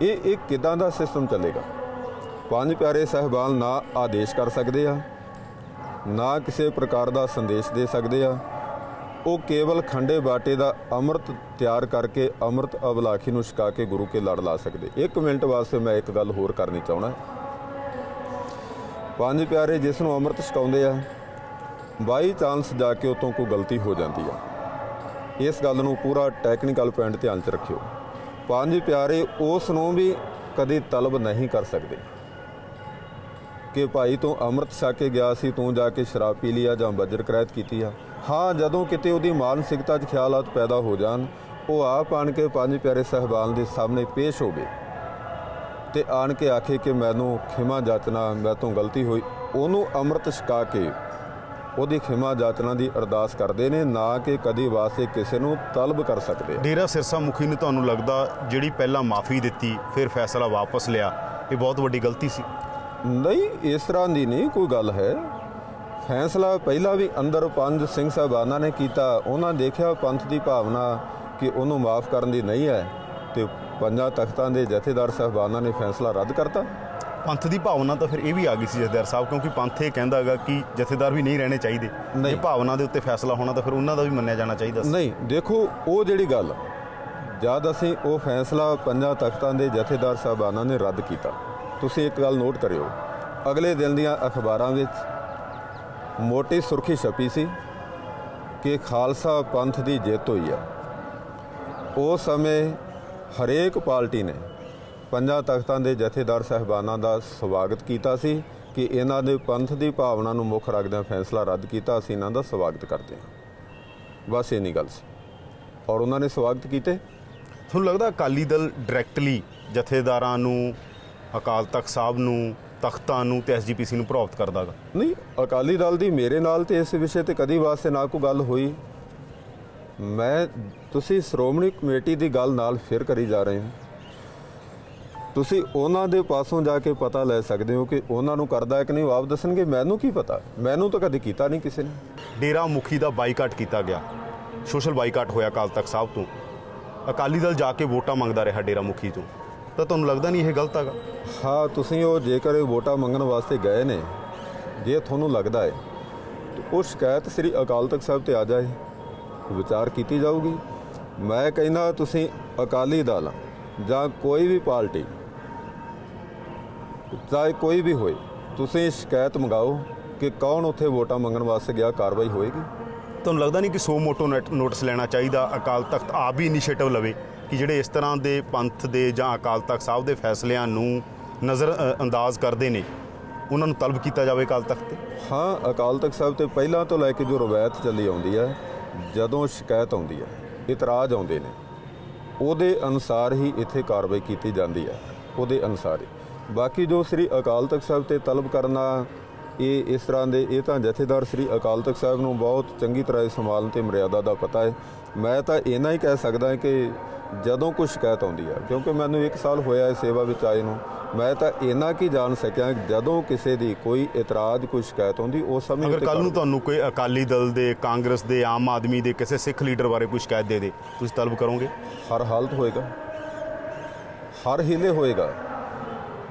ਇਹ ਇੱਕ ਕਿਦਾਂ ਦਾ ਸਿਸਟਮ ਚੱਲੇਗਾ? ਪੰਜ ਪਿਆਰੇ ਸਹਿਬਾਨ ਨਾ ਆਦੇਸ਼ ਕਰ ਸਕਦੇ ਆ ਨਾ ਕਿਸੇ ਪ੍ਰਕਾਰ ਦਾ ਸੰਦੇਸ਼ ਦੇ ਸਕਦੇ ਆ। ਉਹ ਕੇਵਲ ਖੰਡੇ ਬਾਟੇ ਦਾ ਅੰਮ੍ਰਿਤ ਤਿਆਰ ਕਰਕੇ ਅੰਮ੍ਰਿਤ ਅਬਲਾਖੀ ਨੂੰ ਛਕਾ ਕੇ ਗੁਰੂ ਕੇ ਲੜ ਲਾ ਸਕਦੇ। ਇੱਕ ਮਿੰਟ ਵਾਸਤੇ ਮੈਂ ਇੱਕ ਗੱਲ ਹੋਰ ਕਰਨੀ ਚਾਹਣਾ ਪੰਜ ਪਿਆਰੇ ਜਿਸ ਨੂੰ ਅੰਮ੍ਰਿਤ ਛਕਾਉਂਦੇ ਆ, ਬਾਈ ਚਾਂਸ ਜਾ ਕੇ ਉਤੋਂ ਕੋਈ ਗਲਤੀ ਹੋ ਜਾਂਦੀ ਆ। ਇਸ ਗੱਲ ਨੂੰ ਪੂਰਾ ਟੈਕਨੀਕਲ ਪੁਆਇੰਟ ਧਿਆਨ 'ਚ ਰੱਖਿਓ। ਪੰਜ ਪਿਆਰੇ ਉਸ ਨੂੰ ਵੀ ਕਦੇ ਤਲਬ ਨਹੀਂ ਕਰ ਸਕਦੇ। ਕਿ ਭਾਈ ਤੂੰ ਅੰਮ੍ਰਿਤ ਛਕ ਕੇ ਗਿਆ ਸੀ, ਤੂੰ ਜਾ ਕੇ ਸ਼ਰਾਬ ਪੀ ਲਿਆ ਜਾਂ ਬਜਰ ਕਰਾਇਤ ਕੀਤੀ ਆ? ਹਾਂ, ਜਦੋਂ ਕਿਤੇ ਉਹਦੀ ਮਾਨਸਿਕਤਾ 'ਚ ਖਿਆਲਾਤ ਪੈਦਾ ਹੋ ਜਾਣ, ਉਹ ਆਪ ਆਣ ਕੇ ਪੰਜ ਪਿਆਰੇ ਸਹਿਬਾਨ ਦੇ ਸਾਹਮਣੇ ਪੇਸ਼ ਹੋਵੇ ਤੇ ਆਣ ਕੇ ਆਖੇ ਕਿ ਮੈਨੂੰ ਖਿਮਾ ਜਾਚਨਾ ਮੈਂ ਤੋਂ ਗਲਤੀ ਹੋਈ। ਉਹਨੂੰ ਅੰਮ੍ਰਿਤ ਛਕਾ ਕੇ ਉਹਦੀ ਖਿਮਾ ਜਾਚਨਾ ਦੀ ਅਰਦਾਸ ਕਰਦੇ ਨੇ, ਨਾ ਕਿ ਕਦੀ ਵਾਸਤੇ ਕਿਸੇ ਨੂੰ ਤਲਬ ਕਰ ਸਕਦੇ ਡੇਰਾ ਸਿਰਸਾ ਮੁਖੀ ਨੇ ਤੁਹਾਨੂੰ ਲੱਗਦਾ ਜਿਹੜੀ ਪਹਿਲਾਂ ਮਾਫੀ ਦਿੱਤੀ, ਫਿਰ ਫੈਸਲਾ ਵਾਪਸ ਲਿਆ, ਇਹ ਬਹੁਤ ਵੱਡੀ ਗਲਤੀ ਸੀ? ਨਹੀਂ ਇਸ ਤਰ੍ਹਾਂ ਦੀ ਨਹੀਂ ਕੋਈ ਗੱਲ ਹੈ। ਫੈਸਲਾ ਪਹਿਲਾਂ ਵੀ ਅੰਦਰ ਪੰਜ ਸਿੰਘ ਸਾਹਿਬਾਨਾਂ ਨੇ ਕੀਤਾ। ਉਹਨਾਂ ਦੇਖਿਆ ਪੰਥ ਦੀ ਭਾਵਨਾ ਕਿ ਉਹਨੂੰ ਮਾਫ ਕਰਨ ਦੀ ਨਹੀਂ ਹੈ ਤੇ ਪੰਜਾਂ ਤਖਤਾਂ ਦੇ ਜਥੇਦਾਰ ਸਾਹਿਬਾਨਾਂ ਨੇ ਫੈਸਲਾ ਰੱਦ ਕਰਤਾ। ਪੰਥ ਦੀ ਭਾਵਨਾ ਤਾਂ ਫਿਰ ਇਹ ਵੀ ਆ ਗਈ ਸੀ ਜਥੇਦਾਰ ਸਾਹਿਬ ਕਿਉਂਕਿ ਪੰਥ ਇਹ ਕਹਿੰਦਾ ਹੈਗਾ ਕਿ ਜਥੇਦਾਰ ਵੀ ਨਹੀਂ ਰਹਿਣੇ ਚਾਹੀਦੇ। ਜੇ ਨਹੀਂ। ਭਾਵਨਾ ਦੇ ਉੱਤੇ ਫੈਸਲਾ ਹੋਣਾ ਤਾਂ ਫਿਰ ਉਹਨਾਂ ਦਾ ਵੀ ਮੰਨਿਆ ਜਾਣਾ ਚਾਹੀਦਾ ਸੀ। ਨਹੀਂ ਦੇਖੋ ਉਹ ਜਿਹੜੀ ਗੱਲ ਜਦ ਅਸੀਂ ਉਹ ਫੈਸਲਾ ਪੰਜਾਂ ਤਖਤਾਂ ਦੇ ਜਥੇਦਾਰ ਸਾਹਿਬਾਨਾਂ ਨੇ ਰੱਦ ਕੀਤਾ ਤੁਸੀਂ ਇੱਕ ਗੱਲ ਨੋਟ ਕਰਿਓ। ਅਗਲੇ ਦਿਨ ਦੀਆਂ ਅਖਬਾਰਾਂ ਵਿੱਚ ਮੋਟੀ ਸੁਰਖੀ ਛਪੀ ਸੀ ਕਿ ਖਾਲਸਾ ਪੰਥ ਦੀ ਜਿੱਤ ਹੋਈ ਆ। ਉਸ ਸਮੇਂ ਹਰੇਕ ਪਾਰਟੀ ਨੇ ਪੰਜਾਂ ਤਖਤਾਂ ਦੇ ਜਥੇਦਾਰ ਸਾਹਿਬਾਨਾਂ ਦਾ ਸਵਾਗਤ ਕੀਤਾ ਸੀ ਕਿ ਇਹਨਾਂ ਦੇ ਪੰਥ ਦੀ ਭਾਵਨਾ ਨੂੰ ਮੁੱਖ ਰੱਖਦਿਆਂ ਫੈਸਲਾ ਰੱਦ ਕੀਤਾ ਅਸੀਂ ਇਹਨਾਂ ਦਾ ਸਵਾਗਤ ਕਰਦੇ ਹਾਂ। ਬਸ ਇੰਨੀ ਗੱਲ ਸੀ। ਔਰ ਉਹਨਾਂ ਨੇ ਸਵਾਗਤ ਕੀਤੇ? ਤੁਹਾਨੂੰ ਲੱਗਦਾ ਅਕਾਲੀ ਦਲ ਡਾਇਰੈਕਟਲੀ ਜਥੇਦਾਰਾਂ ਨੂੰ ਅਕਾਲ ਤਖਤ ਸਾਹਿਬ ਨੂੰ ਤਖਤਾਂ ਨੂੰ ਤੇ ਐਸਜੀਪੀਸੀ ਨੂੰ ਪ੍ਰਭਾਵਿਤ ਕਰਦਾਗਾ? ਨਹੀਂ ਅਕਾਲੀ ਦਲ ਦੀ ਮੇਰੇ ਨਾਲ ਤੇ ਇਸ ਵਿਸ਼ੇ ਤੇ ਕਦੀ ਵਾਸਤੇ ਨਾ ਕੋਈ ਗੱਲ ਹੋਈ। ਮੈਂ ਤੁਸੀਂ ਸ਼੍ਰੋਮਣੀ ਕਮੇਟੀ ਦੀ ਗੱਲ ਨਾਲ ਫਿਰ ਕਰੀ ਜਾ ਰਹੇ ਹੋ। ਤੁਸੀਂ ਉਹਨਾਂ ਦੇ ਪਾਸੋਂ ਜਾ ਕੇ ਪਤਾ ਲੈ ਸਕਦੇ ਹੋ ਕਿ ਉਹਨਾਂ ਨੂੰ ਕਰਦਾ ਹੈ ਕਿ ਨਹੀਂ ਆਪ ਦੱਸਣਗੇ ਮੈਨੂੰ ਕੀ ਪਤਾ? ਮੈਨੂੰ ਤਾਂ ਕਦੇ ਕੀਤਾ ਨਹੀਂ ਕਿਸੇ ਨੇ। ਡੇਰਾ ਮੁਖੀ ਦਾ ਬਾਈਕਾਟ ਕੀਤਾ ਗਿਆ। ਸੋਸ਼ਲ ਬਾਈਕਾਟ ਹੋਇਆ ਅਕਾਲ ਤਖਤ ਸਾਹਿਬ ਤੋਂ। ਅਕਾਲੀ ਦਲ ਜਾ ਕੇ ਵੋਟਾਂ ਮੰਗਦਾ ਰਿਹਾ ਡੇਰਾ ਮੁਖੀ ਤੋਂ। ਤਾਂ ਤੁਹਾਨੂੰ ਲੱਗਦਾ ਨਹੀਂ ਇਹ ਗਲਤ ਹੈਗਾ? ਹਾਂ ਤੁਸੀਂ ਉਹ ਜੇਕਰ ਵੋਟਾਂ ਮੰਗਣ ਵਾਸਤੇ ਗਏ ਨੇ ਜੇ ਤੁਹਾਨੂੰ ਲੱਗਦਾ ਹੈ ਉਹ ਸ਼ਿਕਾਇਤ ਸ੍ਰੀ ਅਕਾਲ ਤਖਤ ਸਾਹਿਬ ਤੇ ਆ ਜਾਏ। ਵਿਚਾਰ ਕੀਤੀ ਜਾਊਗੀ। ਮੈਂ ਕਹਿੰਦਾ ਤੁਸੀਂ ਅਕਾਲੀ ਦਲ ਜਾਂ ਕੋਈ ਵੀ ਪਾਰਟੀ ਚਾਹੇ ਕੋਈ ਵੀ ਹੋਏ ਤੁਸੀਂ ਸ਼ਿਕਾਇਤ ਮੰਗਾਓ ਕਿ ਕੌਣ ਉੱਥੇ ਵੋਟਾਂ ਮੰਗਣ ਵਾਸਤੇ ਗਿਆ ਕਾਰਵਾਈ ਹੋਏਗੀ। ਤੁਹਾਨੂੰ ਲੱਗਦਾ ਨਹੀਂ ਕਿ ਸੋ ਮੋਟੋ ਨੋਟ- ਨੋਟਿਸ ਲੈਣਾ ਚਾਹੀਦਾ? ਅਕਾਲ ਤਖਤ ਆਪ ਵੀ ਇਨੀਸ਼ੀਏਟਿਵ ਲਵੇ। ਕਿ ਜਿਹੜੇ ਇਸ ਤਰ੍ਹਾਂ ਦੇ ਪੰਥ ਦੇ ਜਾਂ ਅਕਾਲ ਤਖਤ ਸਾਹਿਬ ਦੇ ਫੈਸਲਿਆਂ ਨੂੰ ਨਜ਼ਰ ਅੰਦਾਜ਼ ਕਰਦੇ ਨੇ, ਉਹਨਾਂ ਨੂੰ ਤਲਬ ਕੀਤਾ ਜਾਵੇ ਅਕਾਲ ਤਖਤ ਤੇ? ਹਾਂ, ਅਕਾਲ ਤਖਤ ਸਾਹਿਬ ਤੇ ਪਹਿਲਾਂ ਤੋਂ ਲੈ ਕੇ ਜੋ ਰਵਾਇਤ ਚੱਲੀ ਆਉਂਦੀ ਹੈ, ਜਦੋਂ ਸ਼ਿਕਾਇਤ ਆਉਂਦੀ ਹੈ, ਇਤਰਾਜ਼ ਆਉਂਦੇ ਨੇ, ਉਹਦੇ ਅਨੁਸਾਰ ਹੀ ਇੱਥੇ ਕਾਰਵਾਈ ਕੀਤੀ ਜਾਂਦੀ ਹੈ, ਉਹਦੇ ਅਨੁਸਾਰ ਹੀ। ਬਾਕੀ ਜੋ ਸ੍ਰੀ ਅਕਾਲ ਤਖਤ ਸਾਹਿਬ ਤੇ ਤਲਬ ਕਰਨਾ ਇਹ ਇਸ ਤਰ੍ਹਾਂ ਦੇ, ਇਹ ਤਾਂ ਜਥੇਦਾਰ ਸ੍ਰੀ ਅਕਾਲ ਤਖਤ ਸਾਹਿਬ ਨੂੰ ਬਹੁਤ ਚੰਗੀ ਤਰ੍ਹਾਂ ਇਸ ਸੰਭਾਲਣ ਤੇ ਮਰਿਆਦਾ ਦਾ ਪਤਾ ਹੈ। ਮੈਂ ਤਾਂ ਇੰਨਾ ਹੀ ਕਹਿ ਸਕਦਾ ਕਿ ਜਦੋਂ ਕੋਈ ਸ਼ਿਕਾਇਤ ਆਉਂਦੀ ਹੈ ਕਿਉਂਕਿ ਮੈਨੂੰ 1 ਸਾਲ ਹੋਇਆ ਹੈ ਸੇਵਾ ਵਿੱਚ ਆਏ ਨੂੰ ਮੈਂ ਤਾਂ ਇੰਨਾ ਕੀ ਜਾਣ ਸਕਿਆ ਜਦੋਂ ਕਿਸੇ ਦੀ ਕੋਈ ਇਤਰਾਜ਼ ਕੋਈ ਸ਼ਿਕਾਇਤ ਆਉਂਦੀ ਉਸ ਸਮੇਂ ਅਗਰ ਕੱਲ ਨੂੰ ਤੁਹਾਨੂੰ ਕੋਈ ਅਕਾਲੀ ਦਲ ਦੇ ਕਾਂਗਰਸ ਦੇ ਆਮ ਆਦਮੀ ਦੇ ਕਿਸੇ ਸਿੱਖ ਲੀਡਰ ਬਾਰੇ ਕੋਈ ਸ਼ਿਕਾਇਤ ਦੇ ਦੇ ਤੁਸੀਂ ਤਲਬ ਕਰੋਗੇ? ਹਰ ਹਾਲਤ ਹੋਏਗਾ। ਹਰ ਹੀਲੇ ਹੋਏਗਾ।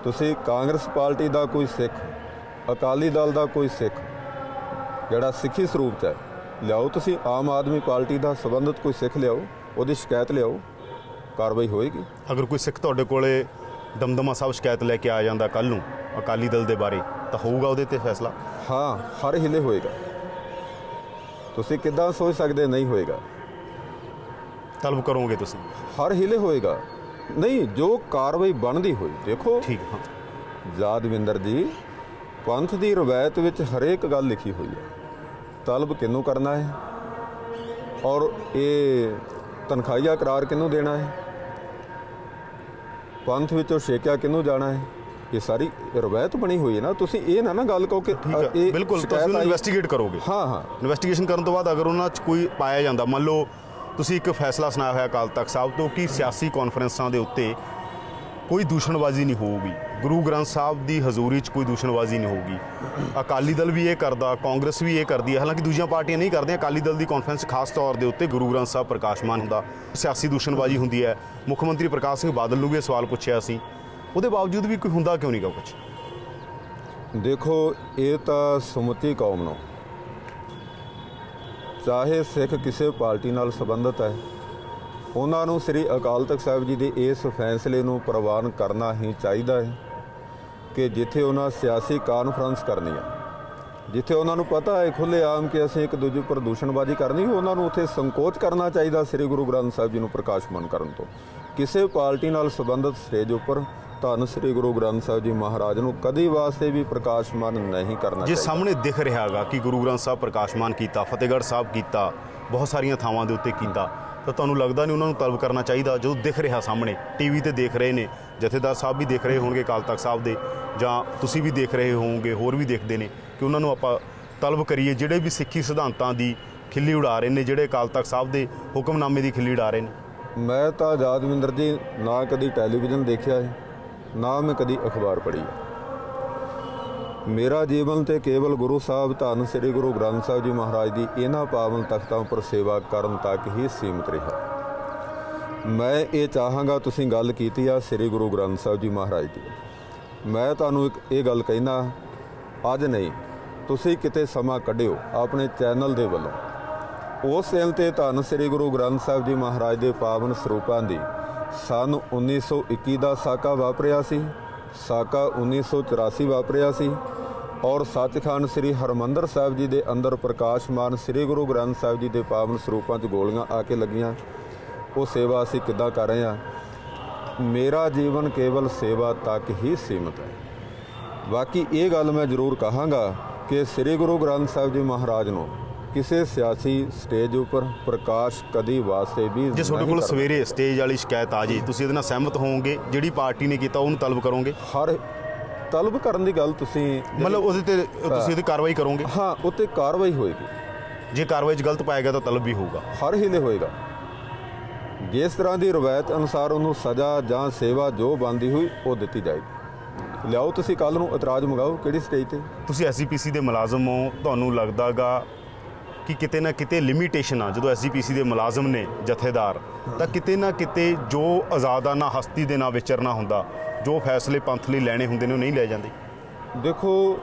ਤੁਸੀਂ ਕਾਂਗਰਸ ਪਾਰਟੀ ਦਾ ਕੋਈ ਸਿੱਖ ਅਕਾਲੀ ਦਲ ਦਾ ਕੋਈ ਸਿੱਖ ਜਿਹੜਾ ਸਿੱਖੀ ਸਰੂਪ ਚ ਹੈ ਲਿਆਓ ਤੁਸੀਂ ਆਮ ਆਦਮੀ ਪਾਰਟੀ ਦਾ ਸੰਬੰਧਿਤ ਕੋਈ ਸਿੱਖ ਲਿਆਓ ਉਹਦੀ ਸ਼ਿਕਾਇਤ ਲਿਆਓ। ਕਾਰਵਾਈ ਹੋਏਗੀ? ਅਗਰ ਕੋਈ ਸਿੱਖ ਤੁਹਾਡੇ ਕੋਲੇ ਦਮਦਮਾ ਸਾਹਿਬ ਸ਼ਿਕਾਇਤ ਲੈ ਕੇ ਆ ਜਾਂਦਾ ਕੱਲ ਨੂੰ ਅਕਾਲੀ ਦਲ ਦੇ ਬਾਰੇ ਤਾਂ ਹੋਊਗਾ ਉਹਦੇ ਤੇ ਫੈਸਲਾ? ਹਾਂ ਹਰ ਹੀਲੇ ਹੋਏਗਾ। ਤੁਸੀਂ ਕਿੱਦਾਂ ਸੋਚ ਸਕਦੇ ਨਹੀਂ ਹੋਏਗਾ? ਤਲਬ ਕਰੋਗੇ ਤੁਸੀਂ? ਹਰ ਹੀਲੇ ਹੋਏਗਾ। ਨਹੀਂ ਜੋ ਕਾਰਵਾਈ ਬਣਦੀ ਹੋਈ ਦੇਖੋ। ਠੀਕ ਹਾਂ। ਯਾਦਵਿੰਦਰ ਜੀ ਪੰਥ ਦੀ ਰਵਾਇਤ ਵਿੱਚ ਹਰੇਕ ਗੱਲ ਲਿਖੀ ਹੋਈ ਹੈ। ਤਲਬ ਕਿਹਨੂੰ ਕਰਨਾ ਹੈ? ਔਰ ਇਹ ਤਨਖਾਹੀਆ ਕਰਾਰ ਕਿਹਨੂੰ ਦੇਣਾ ਹੈ? ਪੰਥ ਵਿੱਚੋਂ ਛੇਕਿਆ ਕਿਹਨੂੰ ਜਾਣਾ ਹੈ? ਇਹ ਸਾਰੀ ਰਵਾਇਤ ਬਣੀ ਹੋਈ ਹੈ ਨਾ। ਤੁਸੀਂ ਇਹ ਨਾ ਨਾ ਗੱਲ ਕਹੋ ਕਿ ਇਹ ਬਿਲਕੁਲ ਤੁਸੀਂ ਇਨਵੈਸਟੀਗੇਟ ਕਰੋਗੇ। ਹਾਂ ਹਾਂ। ਇਨਵੈਸਟੀਗੇਸ਼ਨ ਕਰਨ ਤੋਂ ਬਾਅਦ ਅਗਰ ਉਹਨਾਂ 'ਚ ਕੋਈ ਪਾਇਆ ਜਾਂਦਾ ਮੰਨ ਲਓ ਤੁਸੀਂ ਇੱਕ ਫੈਸਲਾ ਸੁਣਾਇਆ ਹੋਇਆ ਅਕਾਲ ਤਖਤ ਸਾਹਿਬ ਤੋਂ ਕਿ ਸਿਆਸੀ ਕਾਨਫਰੰਸਾਂ ਦੇ ਉੱਤੇ ਕੋਈ ਦੂਸ਼ਣਬਾਜ਼ੀ ਨਹੀਂ ਹੋਊਗੀ। ਗੁਰੂ ਗ੍ਰੰਥ ਸਾਹਿਬ ਦੀ ਹਜ਼ੂਰੀ 'ਚ ਕੋਈ ਦੂਸ਼ਣਬਾਜ਼ੀ ਨਹੀਂ ਹੋਊਗੀ। ਅਕਾਲੀ ਦਲ ਵੀ ਇਹ ਕਰਦਾ, ਕਾਂਗਰਸ ਵੀ ਇਹ ਕਰਦੀ ਹੈ। ਹਾਲਾਂਕਿ ਦੂਜੀਆਂ ਪਾਰਟੀਆਂ ਨਹੀਂ ਕਰਦੀਆਂ, ਅਕਾਲੀ ਦਲ ਦੀ ਕਾਨਫਰੰਸ ਖਾਸ ਤੌਰ ਦੇ ਉੱਤੇ ਗੁਰੂ ਗ੍ਰੰਥ ਸਾਹਿਬ ਪ੍ਰਕਾਸ਼ਮਾਨ ਹੁੰਦਾ। ਸਿਆਸੀ ਦੂਸ਼ਣਬਾਜ਼ੀ ਹੁੰਦੀ ਹੈ। ਮੁੱਖ ਮੰਤਰੀ ਪ੍ਰਕਾਸ਼ ਸਿੰਘ ਬਾਦਲ ਨੂੰ ਵੀ ਇਹ ਸਵਾਲ ਪੁੱਛਿਆ ਸੀ। ਉਹਦੇ ਬਾਵਜੂਦ ਵੀ ਕੋਈ ਹੁੰਦਾ ਕਿਉਂ ਨਹੀਂ ਗਾ ਕੁਝ ਦੇਖੋ, ਇਹ ਤਾਂ ਸਮੁੱਚੀ ਕੌਮ ਨੂੰ। ਚਾਹੇ ਸਿੱਖ ਕਿਸੇ ਪਾਰਟੀ ਨਾਲ ਸੰਬੰਧਿਤ ਹੈ, ਉਹਨਾਂ ਨੂੰ ਸ੍ਰੀ ਅਕਾਲ ਤਖਤ ਸਾਹਿਬ ਜੀ ਦੇ ਇਸ ਫੈਸਲੇ ਨੂੰ ਪ੍ਰਵਾਨ ਕਰਨਾ ਹੀ ਚਾਹੀਦਾ ਹੈ। ਕਿ ਜਿੱਥੇ ਉਹਨਾਂ ਸਿਆਸੀ ਕਾਨਫਰੰਸ ਕਰਨੀ ਹੈ ਜਿੱਥੇ ਉਹਨਾਂ ਨੂੰ ਪਤਾ ਹੈ ਖੁੱਲੇ ਆਮ ਕਿ ਅਸੀਂ ਇੱਕ ਦੂਜੇ ਉੱਪਰ ਦੂਸ਼ਣਬਾਜ਼ੀ ਕਰਨੀ ਉਹਨਾਂ ਨੂੰ ਉੱਥੇ ਸੰਕੋਚ ਕਰਨਾ ਚਾਹੀਦਾ ਸ੍ਰੀ ਗੁਰੂ ਗ੍ਰੰਥ ਸਾਹਿਬ ਜੀ ਨੂੰ ਪ੍ਰਕਾਸ਼ਮਾਨ ਕਰਨ ਤੋਂ। ਕਿਸੇ ਪਾਰਟੀ ਨਾਲ ਸੰਬੰਧਿਤ ਸਟੇਜ ਉੱਪਰ ਧੰਨ ਸ੍ਰੀ ਗੁਰੂ ਗ੍ਰੰਥ ਸਾਹਿਬ ਜੀ ਮਹਾਰਾਜ ਨੂੰ ਕਦੀ ਵਾਸਤੇ ਵੀ ਪ੍ਰਕਾਸ਼ਮਾਨ ਨਹੀਂ ਕਰਨਾ ਜੇ ਚਾਹੀਦਾ। ਸਾਹਮਣੇ ਦਿਖ ਰਿਹਾਗਾ ਕਿ ਗੁਰੂ ਗ੍ਰੰਥ ਸਾਹਿਬ ਪ੍ਰਕਾਸ਼ਮਾਨ ਕੀਤਾ ਫਤਿਹਗੜ੍ਹ ਸਾਹਿਬ ਕੀਤਾ ਬਹੁਤ ਸਾਰੀਆਂ ਥਾਵਾਂ ਦੇ ਉੱਤੇ ਕੀਤਾ ਤਾਂ ਤੁਹਾਨੂੰ ਲੱਗਦਾ ਨਹੀਂ ਉਹਨਾਂ ਨੂੰ ਤਲਬ ਕਰਨਾ ਚਾਹੀਦਾ ਜੋ ਦਿਖ ਰਿਹਾ ਸਾਹਮਣੇ, ਟੀਵੀ ਤੇ ਦੇਖ ਰਹੇ ਨੇ, ਜਥੇਦਾਰ ਸਾਹਿਬ ਵੀ ਦੇਖ ਰਹੇ ਹੋਣਗੇ ਅਕਾਲ ਤਖਤ ਸਾਹਿਬ ਦੇ, ਜਾਂ ਤੁਸੀਂ ਵੀ ਦੇਖ ਰਹੇ ਹੋਵੋਗੇ, ਹੋਰ ਵੀ ਦੇਖਦੇ ਨੇ ਕਿ ਉਹਨਾਂ ਨੂੰ ਆਪਾਂ ਤਲਬ ਕਰੀਏ, ਜਿਹੜੇ ਵੀ ਸਿੱਖੀ ਸਿਧਾਂਤਾਂ ਦੀ ਖਿੱਲੀ ਉਡਾ ਰਹੇ ਨੇ, ਜਿਹੜੇ ਅਕਾਲ ਤਖਤ ਸਾਹਿਬ ਦੇ ਹੁਕਮਨਾਮੇ ਦੀ ਖਿੱਲੀ ਉਡਾ ਰਹੇ ਨੇ। ਮੈਂ ਤਾਂ ਆਜ਼ਾਦਵਿੰਦਰ ਜੀ, ਨਾ ਕਦੀ ਟੈਲੀਵਿਜ਼ਨ ਦੇਖਿਆ ਹੈ, ਨਾ ਮੈਂ ਕਦੀ ਅਖਬਾਰ ਪੜ੍ਹੀ ਹੈ। ਮੇਰਾ ਜੀਵਨ ਤੇ ਕੇਵਲ ਗੁਰੂ ਸਾਹਿਬ ਧੰਨ ਸ੍ਰੀ ਗੁਰੂ ਗ੍ਰੰਥ ਸਾਹਿਬ ਜੀ ਮਹਾਰਾਜ ਦੀ ਇਹਨਾਂ ਪਾਵਨ ਤਖਤਾਂ ਉੱਪਰ ਸੇਵਾ ਕਰਨ ਤੱਕ ਹੀ ਸੀਮਿਤ ਰਿਹਾ। ਮੈਂ ਇਹ ਚਾਹਾਂਗਾ ਤੁਸੀਂ ਗੱਲ ਕੀਤੀ ਆ ਸ੍ਰੀ ਗੁਰੂ ਗ੍ਰੰਥ ਸਾਹਿਬ ਜੀ ਮਹਾਰਾਜ ਦੀ। ਮੈਂ ਤੁਹਾਨੂੰ ਇੱਕ ਇਹ ਗੱਲ ਕਹਿਣਾ, ਅੱਜ ਨਹੀਂ, ਤੁਸੀਂ ਕਿਤੇ ਸਮਾਂ ਕੱਢਿਓ ਆਪਣੇ ਚੈਨਲ ਦੇ ਵੱਲੋਂ। ਉਸ ਚੈਨਲ ਤੇ ਧੰਨ ਸ੍ਰੀ ਗੁਰੂ ਗ੍ਰੰਥ ਸਾਹਿਬ ਜੀ ਮਹਾਰਾਜ ਦੇ ਪਾਵਨ ਸਰੂਪਾਂ ਦੀ ਸਨ 1921 ਦਾ ਸਾਕਾ ਵਾਪਰਿਆ ਸੀ। ਸਾਕਾ 1984 ਵਾਪਰਿਆ ਸੀ ਔਰ ਸੱਚਖੰਡ ਸ੍ਰੀ ਹਰਮੰਦਰ ਸਾਹਿਬ ਜੀ ਦੇ ਅੰਦਰ ਪ੍ਰਕਾਸ਼ਮਾਨ ਸ੍ਰੀ ਗੁਰੂ ਗ੍ਰੰਥ ਸਾਹਿਬ ਜੀ ਦੇ ਪਾਵਨ ਸਰੂਪਾਂ 'ਚ ਗੋਲੀਆਂ ਆ ਕੇ ਲੱਗੀਆਂ। ਉਹ ਸੇਵਾ ਅਸੀਂ ਕਿੱਦਾਂ ਕਰ ਰਹੇ ਹਾਂ? ਮੇਰਾ ਜੀਵਨ ਕੇਵਲ ਸੇਵਾ ਤੱਕ ਹੀ ਸੀਮਿਤ ਹੈ। ਬਾਕੀ ਇਹ ਗੱਲ ਮੈਂ ਜ਼ਰੂਰ ਕਹਾਂਗਾ ਕਿ ਸ੍ਰੀ ਗੁਰੂ ਗ੍ਰੰਥ ਸਾਹਿਬ ਜੀ ਮਹਾਰਾਜ ਨੂੰ ਕਿਸੇ ਸਿਆਸੀ ਸਟੇਜ ਉੱਪਰ ਪ੍ਰਕਾਸ਼ ਕਦੀ ਵਾਸਤੇ ਵੀ ਜੇ ਤੁਹਾਡੇ ਕੋਲ। ਸਵੇਰੇ ਸਟੇਜ ਵਾਲੀ ਸ਼ਿਕਾਇਤ ਆ ਜੇ ਤੁਸੀਂ ਇਹਦੇ ਨਾਲ ਸਹਿਮਤ ਹੋਵੋਗੇ? ਜਿਹੜੀ ਪਾਰਟੀ ਨੇ ਕੀਤਾ ਉਹਨੂੰ ਤਲਬ ਕਰੋਗੇ? ਹਰ ਤਲਬ ਕਰਨ ਦੀ ਗੱਲ ਤੁਸੀਂ ਮਤਲਬ ਉਹਦੇ ਤੇ ਤੁਸੀਂ ਇਹਦੀ ਕਾਰਵਾਈ ਕਰੋਗੇ? ਹਾਂ ਉੱਤੇ ਕਾਰਵਾਈ ਹੋਏਗੀ। ਜੇ ਕਾਰਵਾਈ 'ਚ ਗਲਤ ਪਾਇਆ ਗਿਆ ਤਾਂ ਤਲਬ ਵੀ ਹੋਊਗਾ। ਹਰ ਹੀਲੇ ਹੋਏਗਾ। ਜਿਸ ਤਰ੍ਹਾਂ ਦੀ ਰਵਾਇਤ ਅਨੁਸਾਰ ਉਹਨੂੰ ਸਜ਼ਾ ਜਾਂ ਸੇਵਾ ਜੋ ਬੰਦੀ ਹੋਈ ਉਹ ਦਿੱਤੀ ਜਾਏਗੀ। ਲਿਆਓ ਤੁਸੀਂ ਕੱਲ ਨੂੰ ਇਤਰਾਜ਼ ਮੰਗਾਓ ਕਿਹੜੀ ਸਟੇਜ ਤੇ? ਤੁਸੀਂ ਐਸਜੀਪੀਸੀ ਦੇ ਮੁਲਾਜ਼ਮ ਹੋ ਤੁਹਾਨੂੰ ਲੱਗਦਾਗਾ ਕਿ ਕਿਤੇ ਨਾ ਕਿਤੇ ਲਿਮਿਟੇਸ਼ਨ ਆ, ਜਦੋਂ ਐਸਜੀਪੀਸੀ ਦੇ ਮੁਲਾਜ਼ਮ ਨੇ ਜਥੇਦਾਰ, ਤਾਂ ਕਿਤੇ ਨਾ ਕਿਤੇ ਜੋ ਆਜ਼ਾਦਾਨਾ ਹਸਤੀ ਦੇ ਨਾਲ ਵਿਚਰਨਾ ਹੁੰਦਾ, ਜੋ ਫੈਸਲੇ ਪੰਥ ਲਈ ਲੈਣੇ ਹੁੰਦੇ ਨੇ, ਉਹ ਨਹੀਂ ਲੈ ਜਾਂਦੇ। ਦੇਖੋ,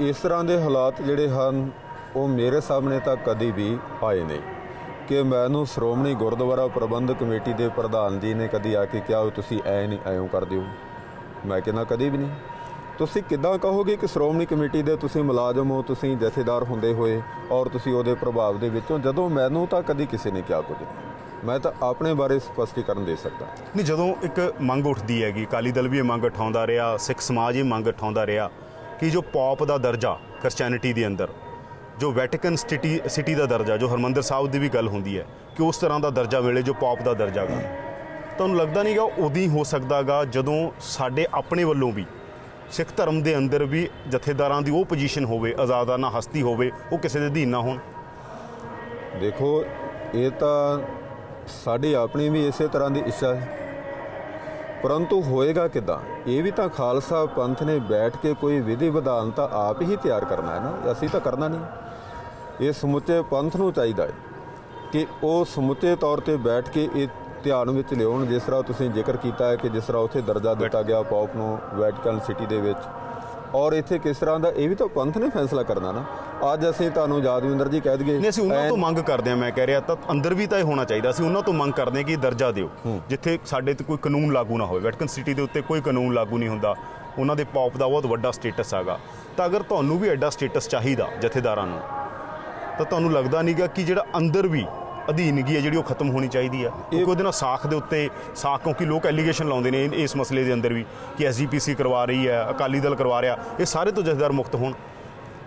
ਇਸ ਤਰ੍ਹਾਂ ਦੇ ਹਾਲਾਤ ਜਿਹੜੇ ਹਨ, ਉਹ ਮੇਰੇ ਸਾਹਮਣੇ ਤਾਂ ਕਦੀ ਵੀ ਆਏ ਨਹੀਂ। ਕਿ ਮੈਨੂੰ ਸ਼੍ਰੋਮਣੀ ਗੁਰਦੁਆਰਾ ਪ੍ਰਬੰਧਕ ਕਮੇਟੀ ਦੇ ਪ੍ਰਧਾਨ ਜੀ ਨੇ ਕਦੀ ਆ ਕੇ ਕਿਹਾ ਵੀ ਤੁਸੀਂ ਐ ਨਹੀਂ, ਐਂ ਕਰ ਦਿਓ ਮੈਂ ਕਹਿੰਦਾ, ਕਦੀ ਵੀ ਨਹੀਂ। ਤੁਸੀਂ ਕਿੱਦਾਂ ਕਹੋਗੇ ਕਿ ਸ਼੍ਰੋਮਣੀ ਕਮੇਟੀ ਦੇ ਤੁਸੀਂ ਮੁਲਾਜ਼ਮ ਹੋ, ਤੁਸੀਂ ਜਥੇਦਾਰ ਹੁੰਦੇ ਹੋਏ ਔਰ ਤੁਸੀਂ ਉਹਦੇ ਪ੍ਰਭਾਵ ਦੇ ਵਿੱਚੋਂ ਜਦੋਂ ਮੈਨੂੰ ਤਾਂ ਕਦੀ ਕਿਸੇ ਨੇ ਕਿਹਾ ਕੁਝ ਨਹੀਂ। ਮੈਂ ਤਾਂ ਆਪਣੇ ਬਾਰੇ ਸਪਸ਼ਟੀਕਰਨ ਦੇ ਸਕਦਾ। ਨਹੀਂ, ਜਦੋਂ ਇੱਕ ਮੰਗ ਉੱਠਦੀ ਹੈਗੀ, ਅਕਾਲੀ ਦਲ ਵੀ ਇਹ ਮੰਗ ਉਠਾਉਂਦਾ ਰਿਹਾ, ਸਿੱਖ ਸਮਾਜ ਇਹ ਮੰਗ ਉਠਾਉਂਦਾ ਰਿਹਾ ਕਿ ਜੋ ਪੌਪ ਦਾ ਦਰਜਾ ਕ੍ਰਿਸਚੀਅਨਿਟੀ ਦੇ ਅੰਦਰ, ਜੋ ਵੈਟੀਕਨ ਸਿਟੀ ਸਿਟੀ ਦਾ ਦਰਜਾ, ਜੋ ਹਰਮੰਦਰ ਸਾਹਿਬ ਦੀ ਵੀ ਗੱਲ ਹੁੰਦੀ ਹੈ ਕਿ ਉਸ ਤਰ੍ਹਾਂ ਦਾ ਦਰਜਾ ਮਿਲੇ ਜੋ ਪੌਪ ਦਾ ਦਰਜਾ ਗਾ। ਤੁਹਾਨੂੰ ਲੱਗਦਾ ਨਹੀਂਗਾ ਉਦੋਂ ਹੀ ਹੋ ਸਕਦਾਗਾ ਜਦੋਂ ਸਾਡੇ ਆਪਣੇ ਵੱਲੋਂ ਵੀ ਸਿੱਖ ਧਰਮ ਦੇ ਅੰਦਰ ਵੀ ਜਥੇਦਾਰਾਂ ਦੀ ਉਹ ਪੋਜੀਸ਼ਨ ਹੋਵੇ, ਆਜ਼ਾਦਾਨਾ ਹਸਤੀ ਹੋਵੇ, ਉਹ ਕਿਸੇ ਦੇ ਅਧੀਨ ਨਾ ਹੋਣ। ਦੇਖੋ, ਇਹ ਤਾਂ ਸਾਡੀ ਆਪਣੀ ਵੀ ਇਸੇ ਤਰ੍ਹਾਂ ਦੀ ਇੱਛਾ ਹੈ। ਪਰੰਤੂ ਹੋਏਗਾ ਕਿਦਾਂ? ਇਹ ਵੀ ਤਾਂ ਖਾਲਸਾ ਪੰਥ ਨੇ ਬੈਠ ਕੇ ਕੋਈ ਵਿਧੀ ਵਿਧਾਨ ਤਾਂ ਆਪ ਹੀ ਤਿਆਰ ਕਰਨਾ ਹੈ ਨਾ? ਅਸੀਂ ਤਾਂ ਕਰਨਾ ਨਹੀਂ। ਇਹ ਸਮੁੱਚੇ ਪੰਥ ਨੂੰ ਚਾਹੀਦਾ ਹੈ ਕਿ ਉਹ ਸਮੁੱਚੇ ਤੌਰ ਤੇ ਬੈਠ ਕੇ ਇਹ ਧਿਆਨ ਵਿੱਚ ਲਿਆਉਣ ਜਿਸ ਤਰ੍ਹਾਂ ਤੁਸੀਂ ਜ਼ਿਕਰ ਕੀਤਾ ਹੈ ਕਿ ਜਿਸ ਤਰ੍ਹਾਂ ਉੱਥੇ ਦਰਜਾ ਦਿੱਤਾ ਗਿਆ ਪੌਪ ਨੂੰ ਵੈਟੀਕਨ ਸਿਟੀ ਦੇ ਵਿੱਚ। ਔਰ ਇੱਥੇ ਕਿਸ ਤਰ੍ਹਾਂ ਦਾ ਇਹ ਵੀ ਤਾਂ ਪੰਥ ਨੇ ਫੈਸਲਾ ਕਰਨਾ ਨਾ। ਅੱਜ ਅਸੀਂ ਤੁਹਾਨੂੰ ਯਾਦਵਿੰਦਰ ਜੀ ਕਹਿ ਦਈਏ ਨਹੀਂ ਅਸੀਂ ਉਹਨਾਂ ਤੋਂ ਮੰਗ ਕਰਦੇ ਹਾਂ ਮੈਂ ਕਹਿ ਰਿਹਾ ਤਾਂ ਅੰਦਰ ਵੀ ਤਾਂ ਇਹ ਹੋਣਾ ਚਾਹੀਦਾ। ਅਸੀਂ ਉਹਨਾਂ ਤੋਂ ਮੰਗ ਕਰਦੇ ਹਾਂ ਕਿ ਦਰਜਾ ਦਿਓ। ਜਿੱਥੇ ਸਾਡੇ ਤੇ ਕੋਈ ਕਾਨੂੰਨ ਲਾਗੂ ਨਾ ਹੋਵੇ। ਵੈਟਕਨ ਸਿਟੀ ਦੇ ਉੱਤੇ ਕੋਈ ਕਾਨੂੰਨ ਲਾਗੂ ਨਹੀਂ ਹੁੰਦਾ। ਉਹਨਾਂ ਦੇ ਪੌਪ ਦਾ ਬਹੁਤ ਵੱਡਾ ਸਟੇਟਸ ਹੈਗਾ। ਤਾਂ ਅਗਰ ਤੁਹਾਨੂੰ ਵੀ ਐਡਾ ਸਟੇਟਸ ਚਾਹੀਦਾ ਜਥੇਦਾਰਾਂ ਨੂੰ ਤਾਂ ਤੁਹਾਨੂੰ ਲੱਗਦਾ ਨਹੀਂਗਾ ਕਿ ਜਿਹੜਾ ਅੰਦਰ ਵੀ ਅਧੀਨਗੀ ਹੈ ਜਿਹੜੀ ਉਹ ਖਤਮ ਹੋਣੀ ਚਾਹੀਦੀ ਆ। ਕਿਉਂਕਿ ਉਹਦੇ ਨਾਲ ਸਾਖ ਦੇ ਉੱਤੇ ਸਾਖ ਕਿਉਂਕਿ ਲੋਕ ਐਲੀਗੇਸ਼ਨ ਲਾਉਂਦੇ ਨੇ ਇਸ ਮਸਲੇ ਦੇ ਅੰਦਰ ਵੀ ਕਿ ਐਸਜੀਪੀਸੀ ਕਰਵਾ ਰਹੀ ਹੈ ਅਕਾਲੀ ਦਲ ਕਰਵਾ ਰਿਹਾ। ਇਹ ਸਾਰੇ ਤੋਂ ਜਥੇਦਾਰ ਮੁਕਤ ਹੋਣ।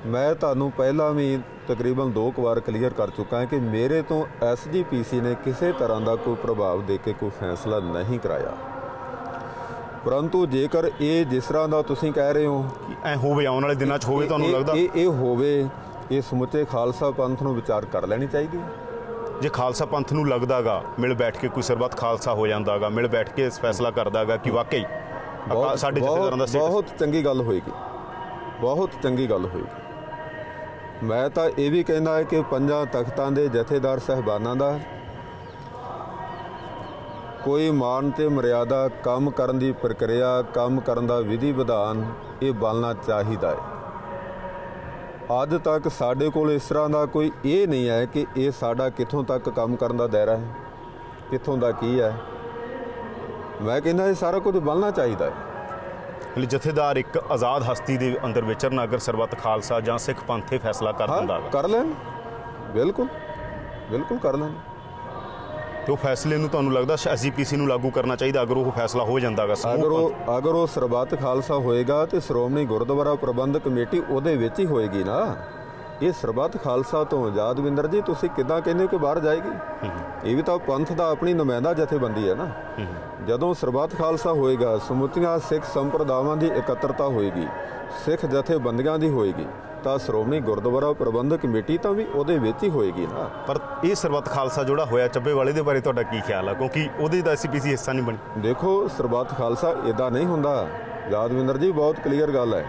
ਮੈਂ ਤੁਹਾਨੂੰ ਪਹਿਲਾਂ ਵੀ ਤਕਰੀਬਨ ਦੋ ਕੁ ਵਾਰ ਕਲੀਅਰ ਕਰ ਚੁੱਕਾ ਹਾਂ ਕਿ ਮੇਰੇ ਤੋਂ ਐਸਜੀਪੀਸੀ ਨੇ ਕਿਸੇ ਤਰ੍ਹਾਂ ਦਾ ਕੋਈ ਪ੍ਰਭਾਵ ਦੇ ਕੇ ਕੋਈ ਫੈਸਲਾ ਨਹੀਂ ਕਰਾਇਆ। ਪਰੰਤੂ ਜੇਕਰ ਇਹ ਜਿਸ ਤਰ੍ਹਾਂ ਦਾ ਤੁਸੀਂ ਕਹਿ ਰਹੇ ਹੋ ਕਿ ਐ ਹੋਵੇ ਆਉਣ ਵਾਲੇ ਦਿਨਾਂ 'ਚ ਹੋਵੇ ਤੁਹਾਨੂੰ ਲੱਗਦਾ? ਇਹ ਇਹ ਹੋਵੇ ਇਹ ਸਮੁੱਚੇ ਖਾਲਸਾ ਪੰਥ ਨੂੰ ਵਿਚਾਰ ਕਰ ਲੈਣੀ ਚਾਹੀਦੀ ਹੈ। ਜੇ ਖਾਲਸਾ ਪੰਥ ਨੂੰ ਲੱਗਦਾਗਾ ਮਿਲ ਬੈਠ ਕੇ ਕੋਈ ਸਰਬੱਤ ਖਾਲਸਾ ਹੋ ਜਾਂਦਾਗਾ ਮਿਲ ਬੈਠ ਕੇ ਫੈਸਲਾ ਕਰਦਾਗਾ ਕਿ ਵਾਕਈ ਸਾਡੇ ਜਥੇਦਾਰਾਂ ਦਾ ਬਹੁਤ ਚੰਗੀ ਗੱਲ ਹੋਏਗੀ। ਬਹੁਤ ਚੰਗੀ ਗੱਲ ਹੋਏਗੀ। ਮੈਂ ਤਾਂ ਇਹ ਵੀ ਕਹਿੰਦਾ ਹੈ ਕਿ ਪੰਜਾਂ ਤਖਤਾਂ ਦੇ ਜਥੇਦਾਰ ਸਹਿਬਾਨਾਂ ਦਾ ਕੋਈ ਮਾਨ ਤੇ ਮਰਿਆਦਾ ਕੰਮ ਕਰਨ ਦੀ ਪ੍ਰਕਿਰਿਆ ਕੰਮ ਕਰਨ ਦਾ ਵਿਧੀ ਵਿਧਾਨ ਇਹ ਬਣਨਾ ਚਾਹੀਦਾ ਹੈ। ਅੱਜ ਤੱਕ ਸਾਡੇ ਕੋਲ ਇਸ ਤਰ੍ਹਾਂ ਦਾ ਕੋਈ ਇਹ ਨਹੀਂ ਹੈ ਕਿ ਇਹ ਸਾਡਾ ਕਿੱਥੋਂ ਤੱਕ ਕੰਮ ਕਰਨ ਦਾ ਦਾਇਰਾ ਹੈ। ਕਿੱਥੋਂ ਦਾ ਕੀ ਹੈ। ਮੈਂ ਕਹਿੰਦਾ ਇਹ ਸਾਰਾ ਕੁਝ ਬਣਨਾ ਚਾਹੀਦਾ ਹੈ। ਲਈ ਜਥੇਦਾਰ ਇੱਕ ਆਜ਼ਾਦ ਹਸਤੀ ਦੇ ਅੰਦਰ ਵਿਚਰਨਾ ਅਗਰ ਸਰਬੱਤ ਖਾਲਸਾ ਜਾਂ ਸਿੱਖ ਪੰਥੇ ਫੈਸਲਾ ਕਰ ਦਿੰਦਾ ਕਰ ਲੈਣ। ਬਿਲਕੁਲ। ਬਿਲਕੁਲ ਕਰ ਲੈਣ। ਤੇ ਉਹ ਫੈਸਲੇ ਨੂੰ ਤੁਹਾਨੂੰ ਲੱਗਦਾ ਐਸਜੀਪੀਸੀ ਨੂੰ ਲਾਗੂ ਕਰਨਾ ਚਾਹੀਦਾ ਅਗਰ ਉਹ ਫੈਸਲਾ ਹੋ ਜਾਂਦਾਗਾ ਅਗਰ ਉਹ ਅਗਰ ਉਹ ਸਰਬੱਤ ਖਾਲਸਾ ਹੋਏਗਾ ਤੇ ਸ਼੍ਰੋਮਣੀ ਗੁਰਦੁਆਰਾ ਪ੍ਰਬੰਧਕ ਕਮੇਟੀ ਉਹਦੇ ਵਿੱਚ ਹੀ ਹੋਏਗੀ ਨਾ। ਇਹ ਸਰਬੱਤ ਖਾਲਸਾ ਤੋਂ ਯਾਦਵਿੰਦਰ ਜੀ ਤੁਸੀਂ ਕਿਦਾਂ ਕਹਿੰਦੇ ਹੋ ਕਿ ਬਾਹਰ ਜਾਏਗੀ? ਇਹ ਵੀ ਤਾਂ ਪੰਥ ਦਾ ਆਪਣੀ ਨੁਮਾਇੰਦਾ ਜਥੇਬੰਦੀ ਹੈ ਨਾ। ਜਦੋਂ ਸਰਬੱਤ ਖਾਲਸਾ ਹੋਏਗਾ ਸਮੁੱਚੀਆਂ ਸਿੱਖ ਸੰਪਰਦਾਵਾਂ ਦੀ ਇਕੱਤਰਤਾ ਹੋਏਗੀ ਸਿੱਖ ਜਥੇਬੰਦੀਆਂ ਦੀ ਹੋਏਗੀ। ਤਾਂ ਸ਼੍ਰੋਮਣੀ ਗੁਰਦੁਆਰਾ ਪ੍ਰਬੰਧਕ ਕਮੇਟੀ ਤਾਂ ਵੀ ਉਹਦੇ ਵਿੱਚ ਹੀ ਹੋਏਗੀ ਨਾ। ਪਰ ਇਹ ਸਰਬੱਤ ਖਾਲਸਾ ਜਿਹੜਾ ਹੋਇਆ ਚੱਬੇ ਵਾਲੇ ਦੇ ਬਾਰੇ ਤੁਹਾਡਾ ਕੀ ਖਿਆਲ ਆ? ਕਿਉਂਕਿ ਉਹਦੇ ਦਾ ਐਸਜੀਪੀਸੀ ਹਿੱਸਾ ਨਹੀਂ ਬਣੀ। ਦੇਖੋ ਸਰਬੱਤ ਖਾਲਸਾ ਇਦਾਂ ਨਹੀਂ ਹੁੰਦਾ। ਯਾਦਵਿੰਦਰ ਜੀ ਬਹੁਤ ਕਲੀਅਰ ਗੱਲ ਹੈ।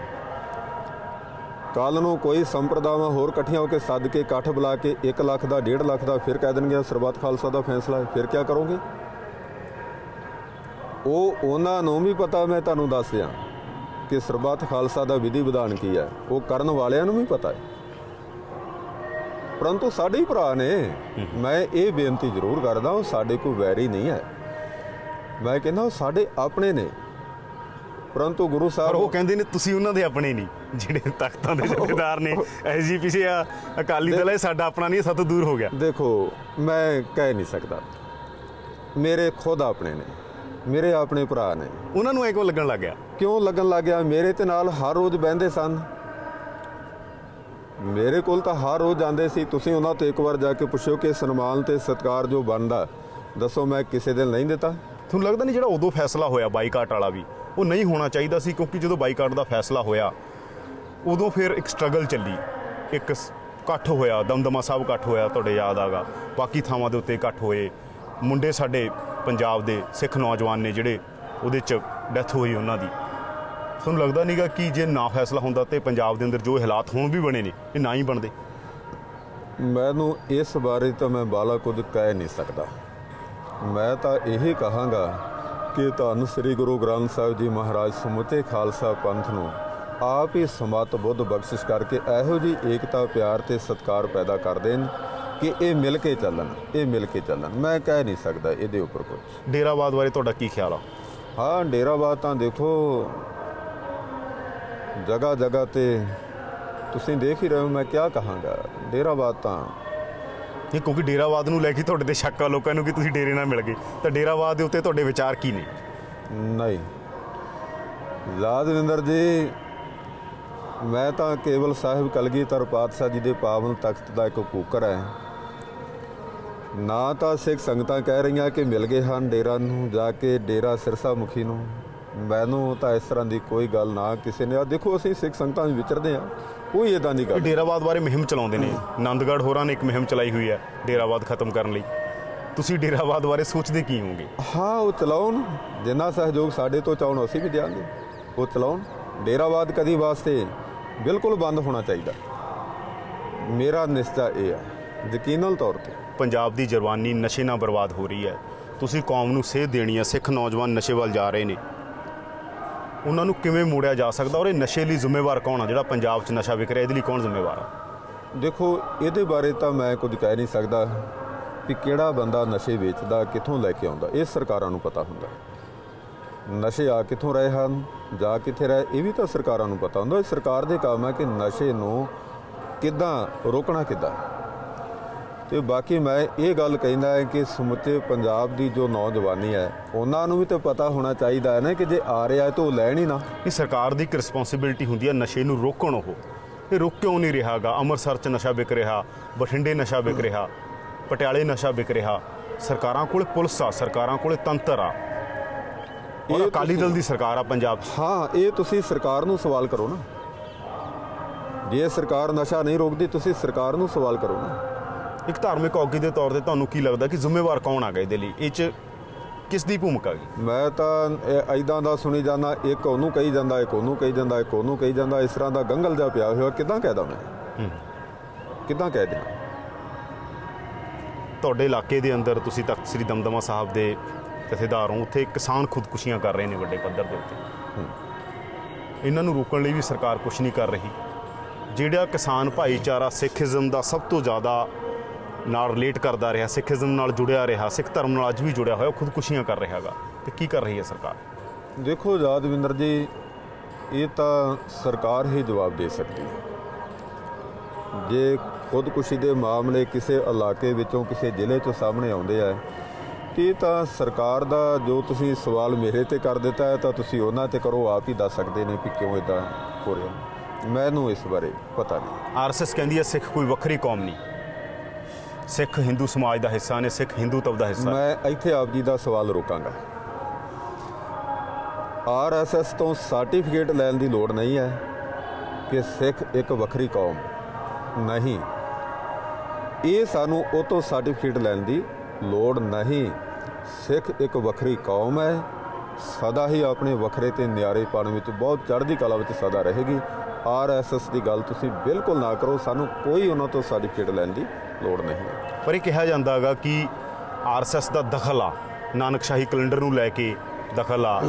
ਕੱਲ ਨੂੰ ਕੋਈ ਸੰਪਰਦਾਵਾਂ ਹੋਰ ਇਕੱਠੀਆਂ ਹੋ ਕੇ ਸੱਦ ਕੇ ਇਕੱਠ ਬੁਲਾ ਕੇ 1 ਲੱਖ ਦਾ 1.5 ਲੱਖ ਦਾ ਫਿਰ ਕਹਿ ਦੇਣਗੇ ਸਰਬੱਤ ਖਾਲਸਾ ਦਾ ਫੈਸਲਾ ਹੈ। ਫਿਰ ਕੀ ਕਰੋਗੇ? ਉਹ ਉਹਨਾਂ ਨੂੰ ਵੀ ਪਤਾ ਮੈਂ ਤੁਹਾਨੂੰ ਦੱਸ ਦਿਆਂ। ਕਿ ਸਰਬੱਤ ਖਾਲਸਾ ਦਾ ਵਿਧੀ ਵਿਧਾਨ ਕੀ ਹੈ? ਉਹ ਕਰਨ ਵਾਲਿਆਂ ਨੂੰ ਵੀ ਪਤਾ ਹੈ। ਪਰੰਤੂ ਸਾਡੇ ਹੀ ਭਰਾ ਨੇ। ਮੈਂ ਇਹ ਬੇਨਤੀ ਜ਼ਰੂਰ ਕਰਦਾ ਉਹ ਸਾਡੇ ਕੋਈ ਵੈਰੀ ਨਹੀਂ ਹੈ। ਮੈਂ ਕਹਿੰਦਾ ਉਹ ਸਾਡੇ ਆਪਣੇ ਨੇ। ਪਰੰਤੂ ਗੁਰੂ ਸਾਹਿਬ ਉਹ ਕਹਿੰਦੇ ਨੇ ਤੁਸੀਂ ਉਹਨਾਂ ਦੇ ਆਪਣੇ ਨਹੀਂ ਜਿਹੜੇ ਤਖਤਾਂ ਦੇ ਜਥੇਦਾਰ ਨੇ। ਐਸਜੀਪੀਸੀ ਆ ਅਕਾਲੀ ਦਲ ਇਹ ਸਾਡਾ ਆਪਣਾ ਨਹੀਂ ਸਤ ਦੂਰ ਹੋ ਗਿਆ। ਦੇਖੋ ਮੈਂ ਕਹਿ ਨਹੀਂ ਸਕਦਾ। ਮੇਰੇ ਖੁਦ ਆਪਣੇ ਨੇ ਮੇਰੇ ਆਪਣੇ ਭਰਾ ਨੇ। ਉਹਨਾਂ ਨੂੰ ਐ ਕਿਉਂ ਲੱਗਣ ਲੱਗ ਗਿਆ? ਕਿਉਂ ਲੱਗਣ ਲੱਗ ਗਿਆ? ਮੇਰੇ ਤੇ ਨਾਲ ਹਰ ਰੋਜ਼ ਬਹਿੰਦੇ ਸਨ। ਮੇਰੇ ਕੋਲ ਤਾਂ ਹਰ ਰੋਜ਼ ਜਾਂਦੇ ਸੀ। ਤੁਸੀਂ ਉਹਨਾਂ ਤੋਂ ਇੱਕ ਵਾਰ ਜਾ ਕੇ ਪੁੱਛੋ ਕਿ ਸਨਮਾਨ ਤੇ ਸਤਿਕਾਰ ਜੋ ਬਣਦਾ, ਦੱਸੋ ਮੈਂ ਕਿਸੇ ਦਿਨ ਨਹੀਂ ਦਿੱਤਾ। ਤੁਹਾਨੂੰ ਲੱਗਦਾ ਨਹੀਂ ਜਿਹੜਾ ਉਦੋਂ ਫੈਸਲਾ ਹੋਇਆ ਬਾਈਕਾਟ ਵਾਲਾ ਵੀ, ਉਹ ਨਹੀਂ ਹੋਣਾ ਚਾਹੀਦਾ ਸੀ ਕਿਉਂਕਿ ਜਦੋਂ ਬਾਈਕਾਟ ਦਾ ਫੈਸਲਾ ਹੋਇਆ, ਉਦੋਂ ਫਿਰ ਇੱਕ ਸਟਰਗਲ ਚੱਲੀ। ਇੱਕ ਇਕੱਠ ਹੋਇਆ, ਦਮਦਮਾ ਸਾਹਿਬ ਇਕੱਠ ਹੋਇਆ, ਤੁਹਾਡੇ ਯਾਦ ਆਗਾ। ਬਾਕੀ ਥਾਵਾਂ ਦੇ ਉੱਤੇ ਇਕੱਠ ਹੋਏ। ਮੁੰਡੇ ਸਾਡੇ ਪੰਜਾਬ ਦੇ ਸਿੱਖ ਨੌਜਵਾਨ ਨੇ ਜਿਹੜੇ, ਉਹਦੇ ਚ ਡੈਥ ਹੋਈ ਉਹਨਾਂ ਦੀ। ਤੁਹਾਨੂੰ ਲੱਗਦਾ ਨਹੀਂਗਾ ਕਿ ਜੇ ਨਾ ਫੈਸਲਾ ਹੁੰਦਾ ਤੇ ਪੰਜਾਬ ਦੇ ਅੰਦਰ ਜੋ ਹਾਲਾਤ ਹੁਣ ਵੀ ਬਣੇ ਨੇ ਇਹ ਨਾ ਹੀ ਬਣਦੇ? ਮੈਨੂੰ ਇਸ ਬਾਰੇ ਤਾਂ ਮੈਂ ਬਾਲਾ ਕੁਝ ਕਹਿ ਨਹੀਂ ਸਕਦਾ। ਮੈਂ ਤਾਂ ਇਹ ਕਹਾਂਗਾ ਕਿ ਧੰਨ ਸ੍ਰੀ ਗੁਰੂ ਗ੍ਰੰਥ ਸਾਹਿਬ ਜੀ ਮਹਾਰਾਜ ਸਮੁੱਚੇ ਖਾਲਸਾ ਪੰਥ ਨੂੰ ਆਪ ਹੀ ਸਮਤ ਬੁੱਧ ਬਖਸ਼ਿਸ਼ ਕਰਕੇ ਇਹੋ ਜੀ ਏਕਤਾ ਪਿਆਰ ਤੇ ਸਤਿਕਾਰ ਪੈਦਾ ਕਰ ਦੇਣ ਕਿ ਇਹ ਮਿਲ ਕੇ ਚੱਲਣ ਇਹ ਮਿਲ ਕੇ ਚੱਲਣ। ਮੈਂ ਕਹਿ ਨਹੀਂ ਸਕਦਾ ਇਹਦੇ ਉੱਪਰ ਕੁਝ। ਡੇਰਾਵਾਦ ਬਾਰੇ ਤੁਹਾਡਾ ਕੀ ਖਿਆਲ ਆ? ਹਾਂ ਡੇਰਾਬਾਦ ਤਾਂ ਦੇਖੋ ਜਗ੍ਹਾ ਜਗ੍ਹਾ ਤੇ ਤੁਸੀਂ ਦੇਖ ਹੀ ਰਹੇ ਹੋ ਮੈਂ ਕੀ ਕਹਾਂਗਾ? ਡੇਰਾਬਾਦ ਤਾਂ। ਇਹ ਕਿਉਂਕਿ ਡੇਰਾਵਾਦ ਨੂੰ ਲੈ ਕੇ ਤੁਹਾਡੇ ਤੇ ਸ਼ੱਕ ਆ ਲੋਕਾਂ ਨੂੰ ਕਿ ਤੁਸੀਂ ਡੇਰੇ ਨਾਲ ਮਿਲ ਗਏ। ਤਾਂ ਡੇਰਾਵਾਦ ਦੇ ਉੱਤੇ ਤੁਹਾਡੇ ਵਿਚਾਰ ਕੀ ਨੇ? ਨਹੀਂ। ਯਾਦਵਿੰਦਰ ਜੀ ਮੈਂ ਤਾਂ ਕੇਵਲ ਸਾਹਿਬ ਕਲਗੀਧਰ ਪਾਤਸ਼ਾਹ ਜੀ ਦੇ ਪਾਵਨ ਤਖਤ ਦਾ ਇੱਕ ਕੂਕਰ ਹੈ। ਨਾ ਤਾਂ ਸਿੱਖ ਸੰਗਤਾਂ ਕਹਿ ਰਹੀਆਂ ਕਿ ਮਿਲ ਗਏ ਹਨ ਡੇਰਾ ਨੂੰ ਜਾ ਕੇ ਡੇਰਾ ਸਿਰਸਾ ਮੁਖੀ ਨੂੰ। ਮੈਨੂੰ ਤਾਂ ਇਸ ਤਰ੍ਹਾਂ ਦੀ ਕੋਈ ਗੱਲ ਨਾ ਕਿਸੇ ਨੇ। ਆ ਦੇਖੋ ਅਸੀਂ ਸਿੱਖ ਸੰਗਤਾਂ ਵਿੱਚ ਵਿਚਰਦੇ ਆ ਕੋਈ ਇਦਾਂ ਦੀ ਗੱਲ ਡੇਰਾਵਾਦ ਬਾਰੇ ਮੁਹਿੰਮ ਚਲਾਉਂਦੇ ਨੇ। ਆਨੰਦਗੜ੍ਹ ਹੋਰਾਂ ਨੇ ਇੱਕ ਮੁਹਿੰਮ ਚਲਾਈ ਹੋਈ ਹੈ ਡੇਰਾਵਾਦ ਖਤਮ ਕਰਨ ਲਈ। ਤੁਸੀਂ ਡੇਰਾਵਾਦ ਬਾਰੇ ਸੋਚਦੇ ਕੀ ਹੋਵੋਗੇ? ਹਾਂ ਉਹ ਚਲਾਉਣ। ਜਿੰਨਾ ਸਹਿਯੋਗ ਸਾਡੇ ਤੋਂ ਚਾਹਣ ਅਸੀਂ ਵੀ ਦਿਆਂਗੇ। ਉਹ ਚਲਾਉਣ। ਡੇਰਾਵਾਦ ਕਦੀ ਵਾਸਤੇ ਬਿਲਕੁਲ ਬੰਦ ਹੋਣਾ ਚਾਹੀਦਾ। ਮੇਰਾ ਨਿਸ਼ਚਾ ਇਹ ਹੈ ਯਕੀਨਲ ਤੌਰ ਤੇ। ਪੰਜਾਬ ਦੀ ਜਰਵਾਨੀ ਨਸ਼ੇ ਨਾਲ ਬਰਬਾਦ ਹੋ ਰਹੀ ਹੈ। ਤੁਸੀਂ ਕੌਮ ਨੂੰ ਸੇਧ ਦੇਣੀ ਹੈ। ਸਿੱਖ ਨੌਜਵਾਨ ਨਸ਼ੇ ਵੱਲ ਜਾ ਰਹੇ ਨੇ। ਉਹਨਾਂ ਨੂੰ ਕਿਵੇਂ ਮੋੜਿਆ ਜਾ ਸਕਦਾ ਔਰ ਇਹ ਨਸ਼ੇ ਲਈ ਜ਼ਿੰਮੇਵਾਰ ਕੌਣ ਆ? ਜਿਹੜਾ ਪੰਜਾਬ 'ਚ ਨਸ਼ਾ ਵਿਕ ਰਿਹਾ, ਇਹਦੇ ਲਈ ਕੌਣ ਜ਼ਿੰਮੇਵਾਰ ਆ? ਦੇਖੋ, ਇਹਦੇ ਬਾਰੇ ਤਾਂ ਮੈਂ ਕੁਝ ਕਹਿ ਨਹੀਂ ਸਕਦਾ ਕਿ ਕਿਹੜਾ ਬੰਦਾ ਨਸ਼ੇ ਵੇਚਦਾ, ਕਿੱਥੋਂ ਲੈ ਕੇ ਆਉਂਦਾ। ਇਹ ਸਰਕਾਰਾਂ ਨੂੰ ਪਤਾ ਹੁੰਦਾ। ਨਸ਼ੇ ਆ ਕਿੱਥੋਂ ਰਹੇ ਹਨ, ਜਾ ਕਿੱਥੇ ਰਹੇ, ਇਹ ਵੀ ਤਾਂ ਸਰਕਾਰਾਂ ਨੂੰ ਪਤਾ ਹੁੰਦਾ। ਇਹ ਸਰਕਾਰ ਦੇ ਕੰਮ ਹੈ ਕਿ ਨਸ਼ੇ ਨੂੰ ਕਿੱਦਾਂ ਰੋਕਣਾ ਕਿੱਦਾਂ ਤੇ ਬਾਕੀ ਮੈਂ ਇਹ ਗੱਲ ਕਹਿੰਦਾ ਹੈ ਕਿ ਸਮੁੱਚੇ ਪੰਜਾਬ ਦੀ ਜੋ ਨੌਜਵਾਨੀ ਹੈ ਉਹਨਾਂ ਨੂੰ ਵੀ ਤਾਂ ਪਤਾ ਹੋਣਾ ਚਾਹੀਦਾ ਹੈ ਨਾ ਕਿ ਜੇ ਆ ਰਿਹਾ ਹੈ ਤਾਂ ਉਹ ਲੈਣ ਹੀ ਨਾ। ਇਹ ਸਰਕਾਰ ਦੀ ਇੱਕ ਰਿਸਪੌਂਸਿਬਿਲਟੀ ਹੁੰਦੀ ਹੈ ਨਸ਼ੇ ਨੂੰ ਰੋਕਣ ਉਹ। ਇਹ ਰੁਕ ਕਿਉਂ ਨਹੀਂ ਰਿਹਾਗਾ? ਅੰਮ੍ਰਿਤਸਰ 'ਚ ਨਸ਼ਾ ਵਿਕ ਰਿਹਾ ਬਠਿੰਡੇ ਨਸ਼ਾ ਵਿਕ ਰਿਹਾ ਪਟਿਆਲੇ ਨਸ਼ਾ ਵਿਕ ਰਿਹਾ। ਸਰਕਾਰਾਂ ਕੋਲ ਪੁਲਿਸ ਆ ਸਰਕਾਰਾਂ ਕੋਲ ਤੰਤਰ ਆ। ਇਹ ਅਕਾਲੀ ਦਲ ਦੀ ਸਰਕਾਰ ਆ ਪੰਜਾਬ ਹਾਂ ਇਹ ਤੁਸੀਂ ਸਰਕਾਰ ਨੂੰ ਸਵਾਲ ਕਰੋ ਨਾ। ਜੇ ਸਰਕਾਰ ਨਸ਼ਾ ਨਹੀਂ ਰੋਕਦੀ ਤੁਸੀਂ ਸਰਕਾਰ ਨੂੰ ਸਵਾਲ ਕਰੋ ਨਾ। ਇੱਕ ਧਾਰਮਿਕ ਔਗੀ ਦੇ ਤੌਰ ਤੇ ਤੁਹਾਨੂੰ ਕੀ ਲੱਗਦਾ ਕਿ ਜ਼ਿੰਮੇਵਾਰ ਕੌਣ ਆ ਗਿਆ ਇਹਦੇ ਲਈ? ਇਹ 'ਚ ਕਿਸ ਦੀ ਭੂਮਿਕਾ ਗਈ ਮੈਂ ਤਾਂ ਐਦਾਂ ਦਾ ਸੁਣੀ ਜਾਂਦਾ ਇੱਕ ਉਹਨੂੰ ਕਹੀ ਜਾਂਦਾ ਇੱਕ ਉਹਨੂੰ ਕਹੀ ਜਾਂਦਾ ਇੱਕ ਉਹਨੂੰ ਕਹੀ ਜਾਂਦਾ। ਇਸ ਤਰ੍ਹਾਂ ਦਾ ਗੰਗਲ ਜਿਹਾ ਪਿਆ ਹੋਇਆ ਕਿਦਾਂ ਕਹਿਦਾ ਮੈਂ? ਕਿਦਾਂ ਕਹਿ ਦਿਆਂ? ਤੁਹਾਡੇ ਇਲਾਕੇ ਦੇ ਅੰਦਰ ਤੁਸੀਂ ਤਖਤ ਸ੍ਰੀ ਦਮਦਮਾ ਸਾਹਿਬ ਦੇ ਜਥੇਦਾਰ ਹੋ ਉੱਥੇ ਕਿਸਾਨ ਖੁਦਕੁਸ਼ੀਆਂ ਕਰ ਰਹੇ ਨੇ ਵੱਡੇ ਪੱਧਰ ਦੇ ਉੱਤੇ। ਇਹਨਾਂ ਨੂੰ ਰੋਕਣ ਲਈ ਵੀ ਸਰਕਾਰ ਕੁਝ ਨਹੀਂ ਕਰ ਰਹੀ। ਜਿਹੜਾ ਕਿਸਾਨ ਭਾਈਚਾਰਾ ਸਿੱਖੀਜ਼ਮ ਦਾ ਸਭ ਤੋਂ ਜ਼ਿਆਦਾ ਨਾਲ ਰਿਲੇਟ ਕਰਦਾ ਰਿਹਾ ਸਿੱਖੀਜ਼ਮ ਨਾਲ ਜੁੜਿਆ ਰਿਹਾ ਸਿੱਖ ਧਰਮ ਨਾਲ ਅੱਜ ਵੀ ਜੁੜਿਆ ਹੋਇਆ ਖੁਦਕੁਸ਼ੀਆਂ ਕਰ ਰਿਹਾ ਹੈਗਾ। ਤੇ ਕੀ ਕਰ ਰਹੀ ਹੈ ਸਰਕਾਰ? ਦੇਖੋ ਯਾਦਵਿੰਦਰ ਜੀ ਇਹ ਤਾਂ ਸਰਕਾਰ ਹੀ ਜਵਾਬ ਦੇ ਸਕਦੀ ਹੈ। ਜੇ ਖੁਦਕੁਸ਼ੀ ਦੇ ਮਾਮਲੇ ਕਿਸੇ ਇਲਾਕੇ ਵਿੱਚੋਂ ਕਿਸੇ ਜ਼ਿਲ੍ਹੇ ਤੋਂ ਸਾਹਮਣੇ ਆਉਂਦੇ ਆ ਤੇ ਇਹ ਤਾਂ ਸਰਕਾਰ ਦਾ ਜੋ ਤੁਸੀਂ ਸਵਾਲ ਮੇਰੇ ਤੇ ਕਰ ਦਿੱਤਾ ਹੈ ਤਾਂ ਤੁਸੀਂ ਉਹਨਾਂ ਤੇ ਕਰੋ ਆਪ ਹੀ ਦੱਸ ਸਕਦੇ ਨੇ ਕਿ ਕਿਉਂ ਇਦਾਂ ਹੋ ਰਿਹਾ। ਮੈਨੂੰ ਇਸ ਬਾਰੇ ਪਤਾ ਨਹੀਂ। ਆਰਐਸਐਸ ਕਹਿੰਦੀ ਹੈ ਸਿੱਖ ਕੋਈ ਵੱਖਰੀ ਕੌਮ ਨਹੀਂ। ਸਿੱਖ ਹਿੰਦੂ ਸਮਾਜ ਦਾ ਹਿੱਸਾ ਨੇ, ਸਿੱਖ ਹਿੰਦੂਤਵ ਦਾ ਹਿੱਸਾ। ਮੈਂ ਇੱਥੇ ਆਪ ਜੀ ਦਾ ਸਵਾਲ ਰੋਕਾਂਗਾ। ਆਰਐਸਐਸ ਤੋਂ ਸਰਟੀਫਿਕੇਟ ਲੈਣ ਦੀ ਲੋੜ ਨਹੀਂ ਹੈ ਕਿ ਸਿੱਖ ਇੱਕ ਵੱਖਰੀ ਕੌਮ ਨਹੀਂ। ਇਹ ਸਾਨੂੰ ਉਹ ਤੋਂ ਸਰਟੀਫਿਕੇਟ ਲੈਣ ਦੀ ਲੋੜ ਨਹੀਂ। ਸਿੱਖ ਇੱਕ ਵੱਖਰੀ ਕੌਮ ਹੈ, ਸਦਾ ਹੀ ਆਪਣੇ ਵੱਖਰੇ ਤੇ ਨਿਆਰੇਪਣ ਵਿੱਚ ਬਹੁਤ ਚੜ੍ਹਦੀ ਕਲਾ ਵਿੱਚ ਸਦਾ ਰਹੇਗੀ। ਆਰਐਸਐਸ ਦੀ ਗੱਲ ਤੁਸੀਂ ਬਿਲਕੁਲ ਨਾ ਕਰੋ, ਸਾਨੂੰ ਕੋਈ ਉਹਨਾਂ ਤੋਂ ਸਰਟੀਫਿਕੇਟ ਲੈਣ ਦੀ ਲੋੜ ਨਹੀਂ ਹੈ। ਪਰ ਇਹ ਕਿਹਾ ਜਾਂਦਾ ਹੈਗਾ ਕਿ ਆਰਐਸਐਸ ਦਾ ਦਖਲ ਆ ਨਾਨਕਸ਼ਾਹੀ ਕੈਲੰਡਰ ਨੂੰ ਲੈ ਕੇ ਦਖਲ ਆ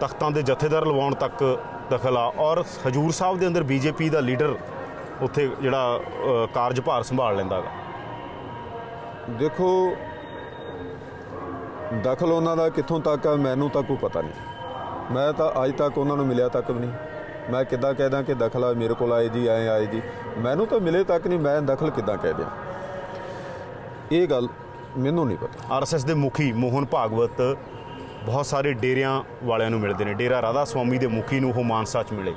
ਤਖਤਾਂ ਦੇ ਜਥੇਦਾਰ ਲਵਾਉਣ ਤੱਕ ਦਖਲ ਆ ਔਰ ਹਜੂਰ ਸਾਹਿਬ ਦੇ ਅੰਦਰ ਬੀਜੇਪੀ ਦਾ ਲੀਡਰ ਉੱਥੇ ਜਿਹੜਾ ਕਾਰਜਭਾਰ ਸੰਭਾਲ ਲੈਂਦਾ ਹੈਗਾ। ਦੇਖੋ ਦਖਲ ਉਹਨਾਂ ਦਾ ਕਿੱਥੋਂ ਤੱਕ ਆ ਮੈਨੂੰ ਤਾਂ ਕੋਈ ਪਤਾ ਨਹੀਂ। ਮੈਂ ਤਾਂ ਅੱਜ ਤੱਕ ਉਹਨਾਂ ਨੂੰ ਮਿਲਿਆ ਤੱਕ ਵੀ ਨਹੀਂ। ਮੈਂ ਕਿੱਦਾਂ ਕਹਿ ਕਿ ਦਖਲ ਆ ਮੇਰੇ ਕੋਲ ਆਏ ਜੀ ਆਏ ਆਏ ਜੀ ਮੈਨੂੰ ਤਾਂ ਮਿਲੇ ਤੱਕ ਨਹੀਂ ਮੈਂ ਦਖਲ ਕਿੱਦਾਂ ਕਹਿ ਦਿਆਂ? ਇਹ ਗੱਲ ਮੈਨੂੰ ਨਹੀਂ ਪਤਾ। ਆਰਐਸਐਸ ਦੇ ਮੁਖੀ ਮੋਹਨ ਭਾਗਵਤ ਬਹੁਤ ਸਾਰੇ ਡੇਰਿਆਂ ਵਾਲਿਆਂ ਨੂੰ ਮਿਲਦੇ ਨੇ। ਡੇਰਾ ਰਾਧਾ ਸਵਾਮੀ ਦੇ ਮੁਖੀ ਨੂੰ ਉਹ ਮਾਨਸਾ 'ਚ ਮਿਲੇ।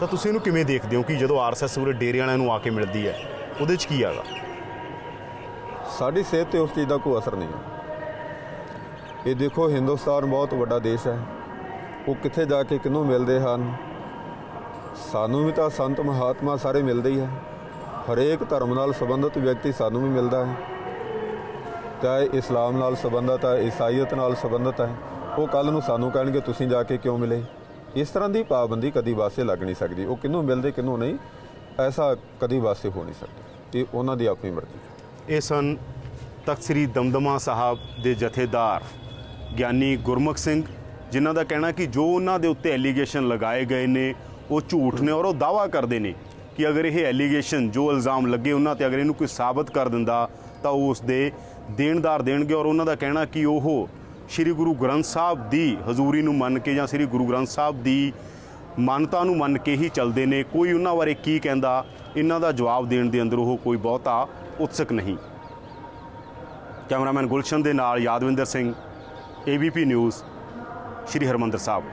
ਤਾਂ ਤੁਸੀਂ ਇਹਨੂੰ ਕਿਵੇਂ ਦੇਖਦੇ ਹੋ ਕਿ ਜਦੋਂ ਆਰਐਸਐਸ ਉਰੇ ਡੇਰੇ ਵਾਲਿਆਂ ਨੂੰ ਆ ਕੇ ਮਿਲਦੀ ਹੈ ਉਹਦੇ 'ਚ ਕੀ ਆਗਾ ਸਾਡੀ ਸਿਹਤ ਤੇ ਉਸ ਚੀਜ਼ ਦਾ ਕੋਈ ਅਸਰ ਨਹੀਂ ਹੈ। ਇਹ ਦੇਖੋ ਹਿੰਦੁਸਤਾਨ ਬਹੁਤ ਵੱਡਾ ਦੇਸ਼ ਹੈ। ਉਹ ਕਿੱਥੇ ਜਾ ਕੇ ਕਿਹਨੂੰ ਮਿਲਦੇ ਹਨ? ਸਾਨੂੰ ਵੀ ਤਾਂ ਸੰਤ ਮਹਾਤਮਾ ਸਾਰੇ ਮਿਲਦੇ ਹੀ ਹੈ। ਹਰੇਕ ਧਰਮ ਨਾਲ ਸੰਬੰਧਿਤ ਵਿਅਕਤੀ ਸਾਨੂੰ ਵੀ ਮਿਲਦਾ ਹੈ। ਚਾਹੇ ਇਸਲਾਮ ਨਾਲ ਸੰਬੰਧਿਤ ਹੈ, ਈਸਾਈਅਤ ਨਾਲ ਸੰਬੰਧਿਤ ਹੈ। ਉਹ ਕੱਲ ਨੂੰ ਸਾਨੂੰ ਕਹਿਣਗੇ, ਤੁਸੀਂ ਜਾ ਕੇ ਕਿਉਂ ਮਿਲੇ? ਇਸ ਤਰ੍ਹਾਂ ਦੀ ਪਾਬੰਦੀ ਕਦੀ ਵਾਸਤੇ ਲੱਗ ਨਹੀਂ ਸਕਦੀ। ਉਹ ਕਿਹਨੂੰ ਮਿਲਦੇ, ਕਿਹਨੂੰ ਨਹੀਂ, ਐਸਾ ਕਦੀ ਵਾਸਤੇ ਹੋ ਨਹੀਂ ਸਕਦਾ। ਇਹ ਉਹਨਾਂ ਦੀ ਆਪਣੀ ਮਰਜ਼ੀ ਹੈ। ਇਹ ਸਨ ਤਖਤ ਸ੍ਰੀ ਦਮਦਮਾ ਸਾਹਿਬ ਦੇ ਜਥੇਦਾਰ ਗਿਆਨੀ ਗੁਰਮੁਖ ਸਿੰਘ, ਜਿਨ੍ਹਾਂ ਦਾ ਕਹਿਣਾ ਕਿ ਜੋ ਉਹਨਾਂ ਦੇ ਉੱਤੇ ਐਲੀਗੇਸ਼ਨ ਲਗਾਏ ਗਏ ਨੇ, ਉਹ ਝੂਠ ਨੇ ਔਰ ਉਹ ਦਾਵਾ ਕਰਦੇ ਨੇ ਕਿ ਅਗਰ ਇਹ ਐਲੀਗੇਸ਼ਨ ਜੋ ਇਲਜ਼ਾਮ ਲੱਗੇ ਉਹਨਾਂ ਤੇ ਅਗਰ ਇਹਨੂੰ ਕੋਈ ਸਾਬਤ ਕਰ ਦਿੰਦਾ, ਤਾਂ ਉਹ ਉਸ ਦੇ ਦੇਣਦਾਰ ਦੇਣਗੇ ਔਰ ਉਹਨਾਂ ਦਾ ਕਹਿਣਾ ਕਿ ਉਹ ਸ੍ਰੀ ਗੁਰੂ ਗ੍ਰੰਥ ਸਾਹਿਬ ਦੀ ਹਜ਼ੂਰੀ ਨੂੰ ਮੰਨ ਕੇ ਜਾਂ ਸ੍ਰੀ ਗੁਰੂ ਗ੍ਰੰਥ ਸਾਹਿਬ ਦੀ ਮਾਨਤਾ ਨੂੰ ਮੰਨ ਕੇ ਹੀ ਚੱਲਦੇ ਨੇ, ਕੋਈ ਉਹਨਾਂ ਬਾਰੇ ਕੀ ਕਹਿੰਦਾ, ਇਹਨਾਂ ਦਾ ਜਵਾਬ ਦੇਣ ਦੇ ਅੰਦਰ ਉਹ ਕੋਈ ਬਹੁਤਾ ਉਤਸਕ ਨਹੀਂ। ਕੈਮਰਾਮੈਨ ਗੁਲਸ਼ਨ ਦੇ ਨਾਲ ਯਾਦਵਿੰਦਰ ਸਿੰਘ ਏਬੀਪੀ ਨਿਊਜ਼, ਸ਼੍ਰੀ ਹਰਮੰਦਰ ਸਾਹਿਬ।